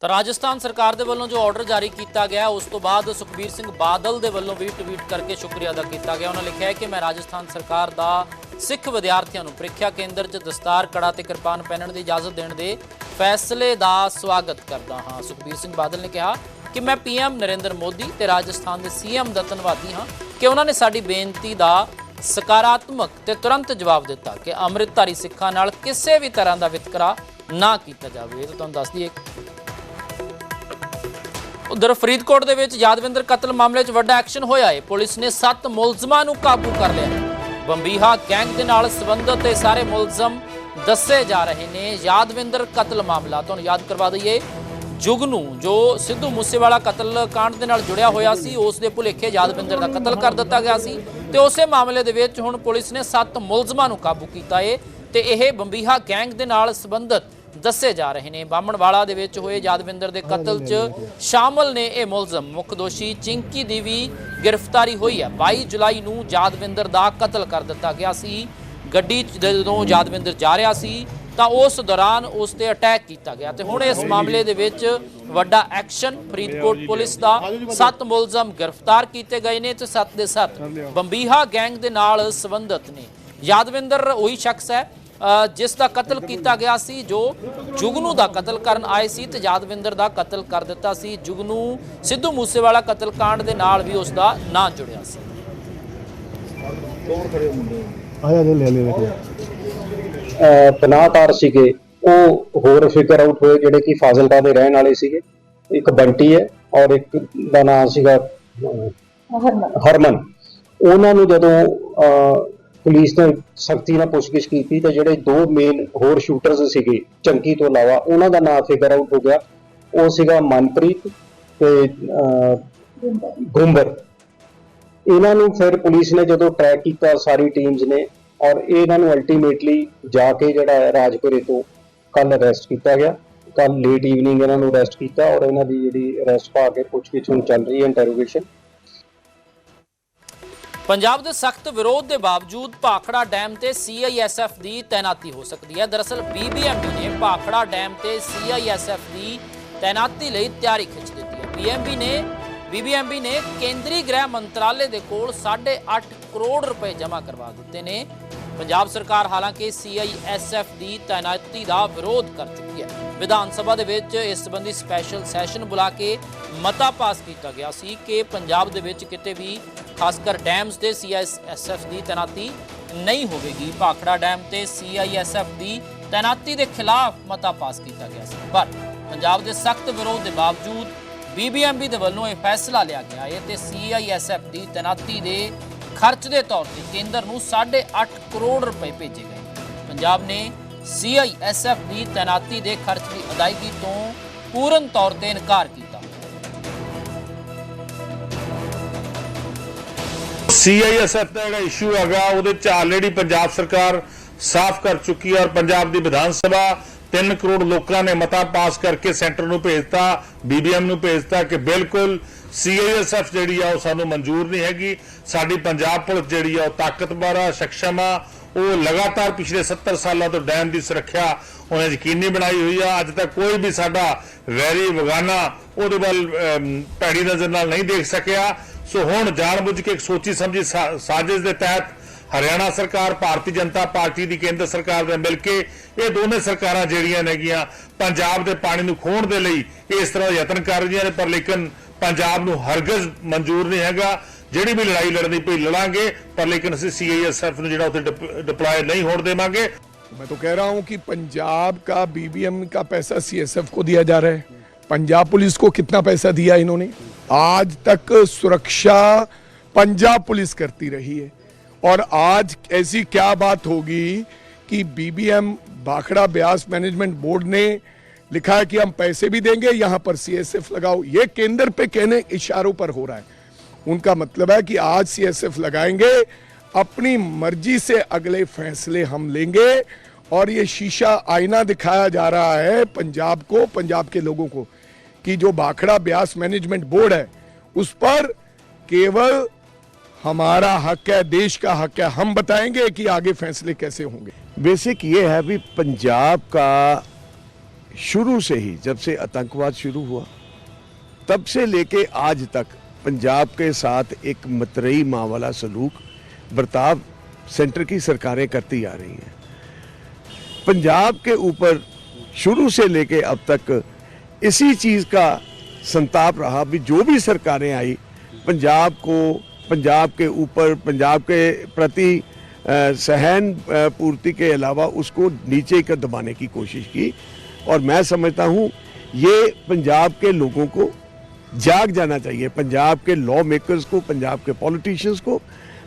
ਤਾਂ ਰਾਜਸਥਾਨ ਸਰਕਾਰ ਦੇ ਵੱਲੋਂ ਜੋ ਆਰਡਰ ਜਾਰੀ ਕੀਤਾ ਗਿਆ, ਉਸ ਤੋਂ ਬਾਅਦ ਸੁਖਬੀਰ ਸਿੰਘ ਬਾਦਲ ਦੇ ਵੱਲੋਂ ਵੀ ਟਵੀਟ ਕਰਕੇ ਸ਼ੁਕਰੀਆ ਅਦਾ ਕੀਤਾ ਗਿਆ। ਉਹਨਾਂ ਲਿਖਿਆ ਹੈ ਕਿ ਮੈਂ ਰਾਜਸਥਾਨ ਸਰਕਾਰ ਦਾ ਸਿੱਖ ਵਿਦਿਆਰਥੀਆਂ ਨੂੰ ਪ੍ਰੀਖਿਆ ਕੇਂਦਰ 'ਚ ਦਸਤਾਰ, ਕੜਾ ਤੇ ਕਿਰਪਾਨ ਪਹਿਨਣ ਦੀ ਇਜਾਜ਼ਤ ਦੇਣ ਦੇ ਫੈਸਲੇ ਦਾ ਸਵਾਗਤ ਕਰਦਾ ਹਾਂ। ਸੁਖਬੀਰ ਸਿੰਘ ਬਾਦਲ ਨੇ ਕਿਹਾ ਕਿ ਮੈਂ ਪੀਐਮ ਨਰਿੰਦਰ ਮੋਦੀ ਤੇ ਰਾਜਸਥਾਨ ਦੇ ਸੀਐਮ ਦਾ ਧੰਨਵਾਦੀ ਹਾਂ ਕਿ ਉਹਨਾਂ ਨੇ ਸਾਡੀ ਬੇਨਤੀ ਦਾ ਸਕਾਰਾਤਮਕ ਤੇ ਤੁਰੰਤ ਜਵਾਬ ਦਿੱਤਾ ਕਿ ਅੰਮ੍ਰਿਤਧਾਰੀ ਸਿੱਖਾਂ ਨਾਲ ਕਿਸੇ ਵੀ ਤਰ੍ਹਾਂ ਦਾ ਵਿਤਕਰਾ ਨਾ ਕੀਤਾ ਜਾਵੇ। ਇਹ ਤਾਂ ਤੁਹਾਨੂੰ ਦੱਸਦੀ ਦਈਏ ਉਧਰ ਫਰੀਦਕੋਟ ਦੇ ਵਿੱਚ ਯਾਦਵਿੰਦਰ ਕਤਲ ਮਾਮਲੇ 'ਚ ਵੱਡਾ ਐਕਸ਼ਨ ਹੋਇਆ ਹੈ ਪੁਲਿਸ ਨੇ 7 ਮੁਲਜ਼ਮਾਂ ਨੂੰ ਕਾਬੂ ਕਰ ਲਿਆ ਬੰਬੀਹਾ ਗੈਂਗ ਦੇ ਨਾਲ ਸੰਬੰਧਿਤ ਇਹ ਸਾਰੇ ਮੁਲਜ਼ਮ ਦੱਸੇ ਜਾ ਰਹੇ ਨੇ ਯਾਦਵਿੰਦਰ ਕਤਲ ਮਾਮਲਾ। ਤੁਹਾਨੂੰ ਯਾਦ ਕਰਵਾ ਦਈਏ ਜੁਗਨੂ ਜੋ ਸਿੱਧੂ ਮੂਸੇਵਾਲਾ ਕਤਲ ਕਾਂਡ ਦੇ ਨਾਲ ਜੁੜਿਆ ਹੋਇਆ ਸੀ, ਉਸ ਦੇ ਭੁਲੇਖੇ ਯਾਦਵਿੰਦਰ ਦਾ ਕਤਲ ਕਰ ਦਿੱਤਾ ਗਿਆ ਸੀ ਤੇ ਉਸੇ ਮਾਮਲੇ ਦੇ ਵਿੱਚ ਹੁਣ ਪੁਲਿਸ ਨੇ 7 ਮੁਲਜ਼ਮਾਂ ਨੂੰ ਕਾਬੂ ਕੀਤਾ ਏ ਤੇ ਇਹ ਬੰਬੀਹਾ ਗੈਂਗ ਦੇ ਨਾਲ ਸੰਬੰਧਿਤ ਦੱਸੇ ਜਾ ਰਹੇ ਨੇ। ਬਾਹਮਣਵਾਲਾ ਦੇ ਵਿੱਚ ਹੋਏ ਯਾਦਵਿੰਦਰ ਦੇ ਕਤਲ 'ਚ ਸ਼ਾਮਲ ਨੇ ਇਹ ਮੁਲਜ਼ਮ। ਮੁੱਖ ਦੋਸ਼ੀ ਚਿੰਕੀ ਦੀ ਵੀ ਗ੍ਰਿਫਤਾਰੀ ਹੋਈ ਹੈ। 22 ਜੁਲਾਈ ਨੂੰ ਯਾਦਵਿੰਦਰ ਦਾ ਕਤਲ ਕਰ ਦਿੱਤਾ ਗਿਆ ਸੀ। ਗੱਡੀ ਜਦੋਂ ਯਾਦਵਿੰਦਰ ਜਾ ਰਿਹਾ ਸੀ ਤਾਂ ਉਸ ਦੌਰਾਨ ਉਸ ਤੇ ਅਟੈਕ ਕੀਤਾ ਗਿਆ। ਤੇ ਹੁਣ ਇਸ ਮਾਮਲੇ ਦੇ ਵਿੱਚ ਵੱਡਾ ਐਕਸ਼ਨ ਫਰੀਦਕੋਟ ਪੁਲਿਸ ਦਾ ਸੱਤ ਮੁਲਜ਼ਮ ਗ੍ਰਿਫਤਾਰ ਕੀਤੇ ਗਏ ਨੇ ਤੇ ਸੱਤ ਦੇ ਸੱਤ ਬੰਬੀਹਾ ਗੈਂਗ ਦੇ ਨਾਲ ਸੰਬੰਧਿਤ ਨੇ। ਯਾਦਵਿੰਦਰ ਉਹੀ ਸ਼ਖਸ ਹੈ ਜਿਸ ਦਾ ਕਤਲ ਕੀਤਾ ਗਿਆ ਸੀ ਜੋ ਜੁਗਨੂ ਦਾ ਕਤਲ ਕਰਨ ਆਏ ਸੀ ਤੇ ਯਾਦਵਿੰਦਰ ਦਾ ਕਤਲ ਕਰ ਦਿੱਤਾ ਸੀ ਜੁਗਨੂ ਸਿੱਧੂ ਮੂਸੇਵਾਲਾ ਕਤਲकांड ਦੇ ਨਾਲ ਵੀ ਉਸ ਦਾ ਨਾਂ ਜੁੜਿਆ ਸੀ। ਆਇਆ ਜੇ ਲੈ ਲੈ ਅਹ ਤਨਾਕਾਰ ਸੀਗੇ। ਉਹ ਹੋਰ ਫਿਗਰ ਆਊਟ ਹੋਏ ਜਿਹੜੇ ਕਿ ਫਾਜ਼ਿਲਕਾ ਦੇ ਰਹਿਣ ਵਾਲੇ ਸੀਗੇ। ਇੱਕ ਬੰਟੀ ਹੈ ਔਰ ਇੱਕ ਦਾ ਨਾਮ ਸੀਗਾ ਹਰਮਨ। ਉਹਨਾਂ ਨੂੰ ਜਦੋਂ ਅਹ, ਪੁਲਿਸ ਨੇ ਸਖਤੀ ਨਾਲ ਪੁੱਛਗਿੱਛ ਕੀਤੀ ਤੇ ਜਿਹੜੇ ਦੋ ਮੇਨ ਹੋਰ ਸ਼ੂਟਰਸ ਸੀਗੇ ਚੰਕੀ ਤੋਂ ਇਲਾਵਾ ਉਹਨਾਂ ਦਾ ਨਾਮ ਫਿਗਰ ਆਊਟ ਹੋ ਗਿਆ। ਉਹ ਸੀਗਾ ਮਨਪ੍ਰੀਤ ਤੇ ਅਹ, ਗੁੰਬਰ ਇਹਨਾਂ ਨੂੰ ਫਿਰ ਪੁਲਿਸ ਨੇ ਜਦੋਂ ਟਰੈਕ ਕੀਤਾ ਸਾਰੀ ਟੀਮਸ ਨੇ ਔਰ ਇਹਨਾਂ ਨੂੰ ਅਲਟੀਮੇਟਲੀ ਜਾ ਕੇ ਜਿਹੜਾ ਹੈ ਰਾਜਪੁਰੇ ਤੋਂ ਕੱਲ ਅਰੈਸਟ ਕੀਤਾ ਗਿਆ। ਕੱਲ ਲੇਟ ਈਵਨਿੰਗ ਇਹਨਾਂ ਨੂੰ ਅਰੈਸਟ ਕੀਤਾ ਔਰ ਇਹਨਾਂ ਦੀ ਜਿਹੜੀ ਅਰੈਸਟ ਪਾ ਕੇ ਪੁੱਛਗਿੱਛ ਹੁਣ ਚੱਲ ਰਹੀ ਹੈ ਇੰਟਰੋਗੇਸ਼ਨ ਪੰਜਾਬ ਦੇ ਸਖਤ ਵਿਰੋਧ ਦੇ ਬਾਵਜੂਦ ਭਾਖੜਾ ਡੈਮ ਤੇ ਸੀਆਈਐਸਐਫ ਦੀ ਤਾਇਨਾਤੀ ਹੋ ਸਕਦੀ ਹੈ। ਦਰਅਸਲ ਬੀਬੀਐਮਬੀ ਨੇ ਭਾਖੜਾ ਡੈਮ ਤੇ ਸੀਆਈਐਸਐਫ ਦੀ ਤਾਇਨਾਤੀ ਲਈ ਤਿਆਰੀ ਖਿੱਚ ਦਿੱਤੀ ਹੈ। ਬੀਐਮਬੀ ਨੇ ਬੀਬੀਐਮਬੀ ਨੇ ਕੇਂਦਰੀ ਗ੍ਰਹਿ ਮੰਤਰਾਲੇ ਦੇ ਕੋਲ 8.5 ਕਰੋੜ ਰੁਪਏ ਜਮ੍ਹਾਂ ਕਰਵਾ ਦਿੱਤੇ ਨੇ। ਪੰਜਾਬ ਸਰਕਾਰ ਹਾਲਾਂਕਿ ਸੀਆਈਐਸਐਫ ਦੀ ਤਾਇਨਾਤੀ ਦਾ ਵਿਰੋਧ ਕਰ ਚੁੱਕੀ ਹੈ। ਵਿਧਾਨ ਸਭਾ ਦੇ ਵਿੱਚ ਇਸ ਸੰਬੰਧੀ ਸਪੈਸ਼ਲ ਸੈਸ਼ਨ ਬੁਲਾ ਕੇ ਮਤਾ ਪਾਸ ਕੀਤਾ ਗਿਆ ਸੀ ਕਿ ਪੰਜਾਬ ਦੇ ਵਿੱਚ ਕਿਤੇ ਵੀ ਖਾਸ ਕਰ ਡੈਮਸ ਤੇ ਸੀਆਈਐਸਐਫ ਦੀ ਤਾਇਨਾਤੀ ਨਹੀਂ ਹੋਵੇਗੀ। ਭਾਖੜਾ ਡੈਮ ਤੇ ਸੀਆਈਐਸਐਫ ਦੀ ਤਾਇਨਾਤੀ ਦੇ ਖਿਲਾਫ ਮਤਾ ਪਾਸ ਕੀਤਾ ਗਿਆ ਸੀ। ਪਰ ਪੰਜਾਬ ਦੇ ਸਖਤ ਵਿਰੋਧ ਦੇ ਬਾਵਜੂਦ ਬੀਬੀਐਮਬੀ ਦੇ ਵੱਲੋਂ ਇਹ ਫੈਸਲਾ ਲਿਆ ਗਿਆ ਹੈ ਤੇ ਸੀਆਈਐਸਐਫ ਦੀ ਤਾਇਨਾਤੀ ਦੇ ਖਰਚ ਦੇ ਤੌਰ ਤੇ ਕੇਂਦਰ ਨੂੰ 8.5 ਕਰੋੜ ਰੁਪਏ ਭੇਜੇ ਗਏ। ਪੰਜਾਬ ਨੇ ਸੀਆਈਐਸਐਫ ਦੀ ਤਾਇਨਾਤੀ ਦੇ ਖਰਚ ਦੀ ਅਦਾਇਗੀ ਤੋਂ ਪੂਰਨ ਤੌਰ ਤੇ ਇਨਕਾਰ ਕੀਤਾ। ਸੀਆਈਐਸਐਫ ਦਾ ਜਿਹੜਾ ਇਸ਼ੂ ਹੈਗਾ, ਉਹਦੇ ਚ ਆਲਰੇਡੀ ਪੰਜਾਬ ਸਰਕਾਰ ਸਾਫ਼ ਕਰ ਚੁੱਕੀ ਹੈ ਔਰ ਪੰਜਾਬ ਦੀ ਵਿਧਾਨ ਸਭਾ 3 ਕਰੋੜ ਲੋਕਾਂ ਨੇ ਮਤਾ ਪਾਸ ਕਰਕੇ ਸੈਂਟਰ ਨੂੰ ਭੇਜਤਾ ਬੀਬੀਐਮ ਨੂੰ ਭੇਜਤਾ ਕਿ ਬਿਲਕੁਲ ਸੀਆਈਐਸਐਫ ਜਿਹੜੀ ਆ ਉਹ ਸਾਨੂੰ ਮਨਜ਼ੂਰ ਨਹੀਂ ਹੈਗੀ। ਸਾਡੀ ਪੰਜਾਬ ਪੁਲਿਸ ਜਿਹੜੀ ਆ ਉਹ ਤਾਕਤਵਰ ਆ ਸક્ષਮ ਆ। ਉਹ ਲਗਾਤਾਰ ਪਿਛਲੇ 70 ਸਾਲਾਂ ਤੋਂ ਡੈਮ ਦੀ ਸੁਰੱਖਿਆ ਉਹਨੇ ਯਕੀਨੀ ਬਣਾਈ ਹੋਈ ਆ। ਅੱਜ ਤੱਕ ਕੋਈ ਵੀ ਸਾਡਾ ਵੈਰੀ ਵਗਾਨਾ ਉਹਦੇ ਵੱਲ ਭੈੜੀ ਨਜ਼ਰ ਨਾਲ ਨਹੀਂ ਦੇਖ ਸਕਿਆ। ਸੋ ਹੁਣ ਜਾਣਬੁੱਝ ਕੇ ਇੱਕ ਸੋਚੀ ਸਮਝੀ ਸਾਜ਼ਿਸ਼ ਦੇ ਤਹਿਤ ਹਰਿਆਣਾ ਸਰਕਾਰ ਭਾਰਤੀ ਜਨਤਾ ਪਾਰਟੀ ਦੀ ਕੇਂਦਰ ਸਰਕਾਰ ਦੇ ਮਿਲ ਕੇ ਇਹ ਦੋਨੇ ਸਰਕਾਰਾਂ ਜਿਹੜੀਆਂ ਨੇਗੀਆਂ ਪੰਜਾਬ ਦੇ ਪਾਣੀ ਨੂੰ ਖੋਣ ਦੇ ਲਈ ਇਸ ਤਰ੍ਹਾਂ ਦਾ ਯਤਨ ਕਰ ਰਹੀਆਂ ਨੇ ਪਰ ਲੇਕਿਨ ਪੰਜਾਬ ਨੂੰ ਹਰਗਜ਼ ਮਨਜ਼ੂਰ ਨਹੀਂ ਹੈਗਾ ਜਿਹੜੀ ਵੀ ਲੜਾਈ ਲੜਨੀ ਪਈ ਲੜਾਂਗੇ ਪਰ ਲੇਕਿਨ ਅਸੀਂ ਸੀਆਈਐਸਐਫ ਨੂੰ ਜਿਹੜਾ ਉੱਥੇ ਡਿਪਲੋਏ ਨਹੀਂ ਹੋਣ ਦੇਵਾਂਗੇ मैं तो कह रहा हूं कि पंजाब का बीबीएम का पैसा सीएसएफ को दिया जा रहा है पंजाब पुलिस को कितना पैसा दिया इन्होंने आज तक सुरक्षा पंजाब पुलिस करती रही है और आज ऐसी क्या बात होगी कि BBM Bhakhra Beas management board ने लिखा है कि हम पैसे भी देंगे, यहाँ पर सीएसएफ लगाओ। ये केंद्र पे कहने इशारों पर हो रहा है। उनका मतलब है कि आज सीएसएफ लगाएँगे, अपनी मर्ज़ी से अगले फैसले हम लेंगे और ये शीशा आईना दिखाया जा रहा है पंजाब को, पंजाब के लोगों को, कि जो भाखड़ा ब्यास मैनेजमेंट बोर्ड है, उस पर केवल हमारा हक है, देश का हक है। हम बताएँगे कि आगे फैसले कैसे होंगे। बेसिक ये है भी पंजाब का शुरू से ही, जब से आतंकवाद शुरू हुआ, तब से लेके आज तक पंजाब के साथ एक मतरई माँ वाला सलूक, बर्ताव सेंटर की सरकारें करती आ रही हैं। पंजाब के ऊपर शुरू से लेके अब तक इसी चीज़ का संताप रहा। भी जो भी सरकारें आई, पंजाब को पंजाब के ऊपर, पंजाब के प्रति सहन पूर्ति के अलावा उसको नीचे का दबाने की कोशिश की। और मैं समझता हूँ, ये पंजाब के लोगों को जाग जाना चाहिए। पंजाब के लॉ मेकर्स को, पंजाब के पॉलिटिशियंस को।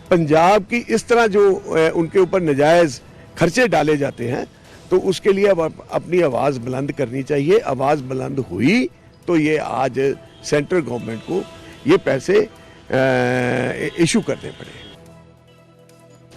पंजाब की इस तरह जो उनके ऊपर नजायज खर्चे डाले जाते हैं तो उसके लिए अब अपनी आवाज़ बुलंद करनी चाहिए। आवाज़ बुलंद हुई तो ये आज सेंट्रल गवर्नमेंट को ये पैसे इशू करने पड़े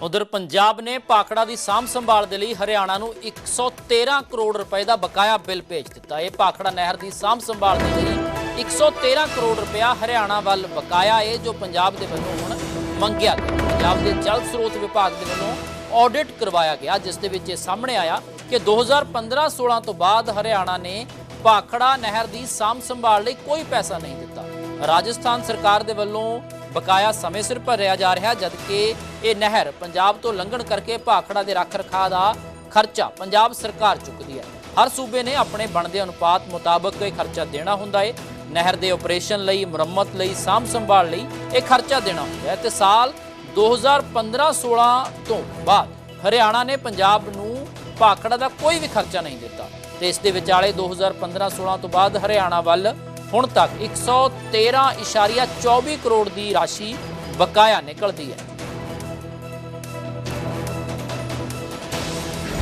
ਉਧਰ ਪੰਜਾਬ ਨੇ ਪਾਖੜਾ ਦੀ ਸਾਂਭ ਸੰਭਾਲ ਦੇ ਲਈ ਹਰਿਆਣਾ ਨੂੰ 113 ਕਰੋੜ ਰੁਪਏ ਦਾ ਬਕਾਇਆ ਬਿੱਲ ਭੇਜ ਦਿੱਤਾ ਇਹ ਪਾਖੜਾ ਨਹਿਰ ਦੀ ਸਾਂਭ ਸੰਭਾਲ ਦੇ ਲਈ 113 ਕਰੋੜ ਰੁਪਇਆ ਹਰਿਆਣਾ ਵੱਲ ਬਕਾਇਆ ਹੈ ਜੋ ਪੰਜਾਬ ਦੇ ਵੱਲੋਂ ਹੁਣ ਮੰਗਿਆ ਗਿਆ ਪੰਜਾਬ ਦੇ ਜਲ ਸਰੋਤ ਵਿਭਾਗ ਦੇ ਵੱਲੋਂ ਆਡਿਟ ਕਰਵਾਇਆ ਗਿਆ ਜਿਸ ਦੇ ਵਿੱਚ ਇਹ ਸਾਹਮਣੇ ਆਇਆ ਕਿ 2015-16 ਤੋਂ ਬਾਅਦ ਹਰਿਆਣਾ ਨੇ ਭਾਖੜਾ ਨਹਿਰ ਦੀ ਸਾਂਭ ਸੰਭਾਲ ਲਈ ਕੋਈ ਪੈਸਾ ਨਹੀਂ ਦਿੱਤਾ ਰਾਜਸਥਾਨ ਸਰਕਾਰ ਦੇ ਵੱਲੋਂ ਬਕਾਇਆ ਸਮੇਂ ਸਿਰ ਭਰਿਆ ਜਾ ਰਿਹਾ, ਜਦਕਿ ਇਹ ਨਹਿਰ ਪੰਜਾਬ ਤੋਂ ਲੰਘਣ ਕਰਕੇ ਭਾਖੜਾ ਦੇ ਰੱਖ ਰਖਾਅ ਦਾ ਖਰਚਾ ਪੰਜਾਬ ਸਰਕਾਰ ਚੁੱਕਦੀ ਹੈ। ਹਰ ਸੂਬੇ ਨੇ ਆਪਣੇ ਬਣਦੇ ਅਨੁਪਾਤ ਮੁਤਾਬਕ ਇਹ ਖਰਚਾ ਦੇਣਾ ਹੁੰਦਾ ਹੈ ਨਹਿਰ ਦੇ ਆਪਰੇਸ਼ਨ ਲਈ, ਮੁਰੰਮਤ ਲਈ, ਸਾਂਭ ਸੰਭਾਲ ਲਈ ਇਹ ਖਰਚਾ ਦੇਣਾ ਹੁੰਦਾ ਹੈ ਤੇ ਸਾਲ 2015-16 ਤੋਂ ਬਾਅਦ ਹਰਿਆਣਾ ਨੇ ਪੰਜਾਬ ਨੂੰ ਭਾਖੜਾ ਦਾ ਕੋਈ ਵੀ ਖਰਚਾ ਨਹੀਂ ਦਿੱਤਾ। ਤੇ ਇਸ ਦੇ ਵਿਚਾਲੇ 2015-16 ਤੋਂ ਬਾਅਦ ਹਰਿਆਣਾ ਵੱਲ ਹੁਣ ਤੱਕ 113.24 ਕਰੋੜ ਦੀ ਰਾਸ਼ੀ ਬਕਾਇਆ ਨਿਕਲਦੀ ਹੈ।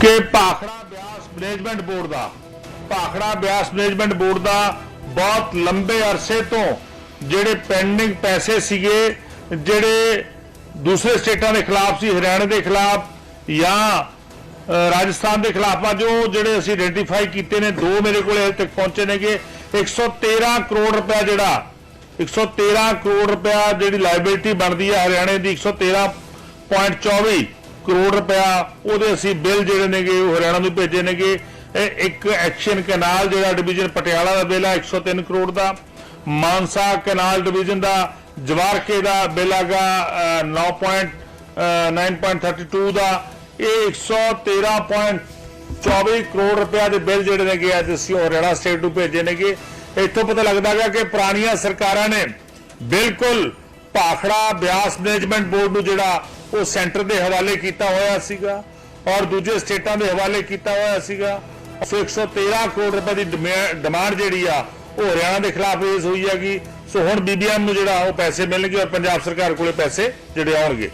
ਕਿ ਭਾਖੜਾ ਬਿਆਸ ਮੈਨੇਜਮੈਂਟ ਬੋਰਡ ਦਾ, ਭਾਖੜਾ ਬਿਆਸ ਮੈਨੇਜਮੈਂਟ ਬੋਰਡ ਦਾ ਬਹੁਤ ਲੰਬੇ ਅਰਸੇ ਤੋਂ ਜਿਹੜੇ ਪੈਂਡਿੰਗ ਪੈਸੇ ਸੀਗੇ, ਜਿਹੜੇ ਦੂਸਰੇ ਸਟੇਟਾਂ ਦੇ ਖਿਲਾਫ ਸੀ, ਹਰਿਆਣਾ ਦੇ ਖਿਲਾਫ ਜਾਂ ਰਾਜਸਥਾਨ ਦੇ ਖਿਲਾਫ ਆ ਜੋ ਜਿਹੜੇ ਅਸੀਂ ਆਇਡੈਂਟੀਫਾਈ ਕੀਤੇ ਨੇ, ਦੋ ਮੇਰੇ ਕੋਲ ਹਜੇ ਤੱਕ ਪਹੁੰਚੇ ਨੇਗੇ। 113 ਕਰੋੜ ਰੁਪਇਆ ਜਿਹੜਾ 113 ਕਰੋੜ ਰੁਪਇਆ ਜਿਹੜੀ ਲਾਇਬਿਲਿਟੀ ਬਣਦੀ ਹੈ ਹਰਿਆਣੇ ਦੀ 113.24 ਕਰੋੜ ਰੁਪਇਆ ਉਹਦੇ ਅਸੀਂ ਬਿੱਲ ਜਿਹੜੇ ਨੇਗੇ ਉਹ ਹਰਿਆਣਾ ਨੂੰ ਭੇਜੇ ਨੇਗੇ ਇਹ ਇੱਕ ਐਕਸ਼ਨ ਕੈਨਾਲ ਜਿਹੜਾ ਡਿਵੀਜ਼ਨ ਪਟਿਆਲਾ ਦਾ ਬਿੱਲ ਹੈ 103 ਕਰੋੜ ਦਾ ਮਾਨਸਾ ਕੈਨਾਲ ਡਿਵੀਜ਼ਨ ਦਾ ਜਵਾਰਕੇ ਦਾ ਬਿੱਲ ਹੈਗਾ ਅ, 9. ਅ, 9.32 ਦਾ ਇਹ 113.24 ਕਰੋੜ ਰੁਪਇਆ ਦੇ ਬਿੱਲ ਜਿਹੜੇ ਨੇਗੇ ਅੱਜ ਅਸੀਂ ਹਰਿਆਣਾ ਸਟੇਟ ਨੂੰ ਭੇਜੇ ਨੇਗੇ। ਇੱਥੋਂ ਪਤਾ ਲੱਗਦਾ ਹੈਗਾ ਕਿ ਪੁਰਾਣੀਆਂ ਸਰਕਾਰਾਂ ਨੇ ਬਿਲਕੁਲ ਭਾਖੜਾ ਬਿਆਸ ਮੈਨੇਜਮੈਂਟ ਬੋਰਡ ਨੂੰ ਜਿਹੜਾ ਉਹ ਸੈਂਟਰ ਦੇ ਹਵਾਲੇ ਕੀਤਾ ਹੋਇਆ ਸੀਗਾ ਔਰ ਦੂਜੇ ਸਟੇਟਾਂ ਦੇ ਹਵਾਲੇ ਕੀਤਾ ਹੋਇਆ ਸੀਗਾ। ਸੋ 113 ਕਰੋੜ ਰੁਪਏ ਦੀ ਡਿਮਾ- ਡਿਮਾਂਡ ਜਿਹੜੀ ਆ, ਉਹ ਹਰਿਆਣਾ ਦੇ ਖਿਲਾਫ ਰੇਜ਼ ਹੋਈ ਹੈਗੀ। ਸੋ ਹੁਣ ਬੀਬੀਐਮ ਨੂੰ ਜਿਹੜਾ ਉਹ ਪੈਸੇ ਮਿਲਣਗੇ ਔਰ ਪੰਜਾਬ ਸਰਕਾਰ ਕੋਲੇ ਪੈਸੇ ਜਿਹੜੇ ਆਉਣਗੇ।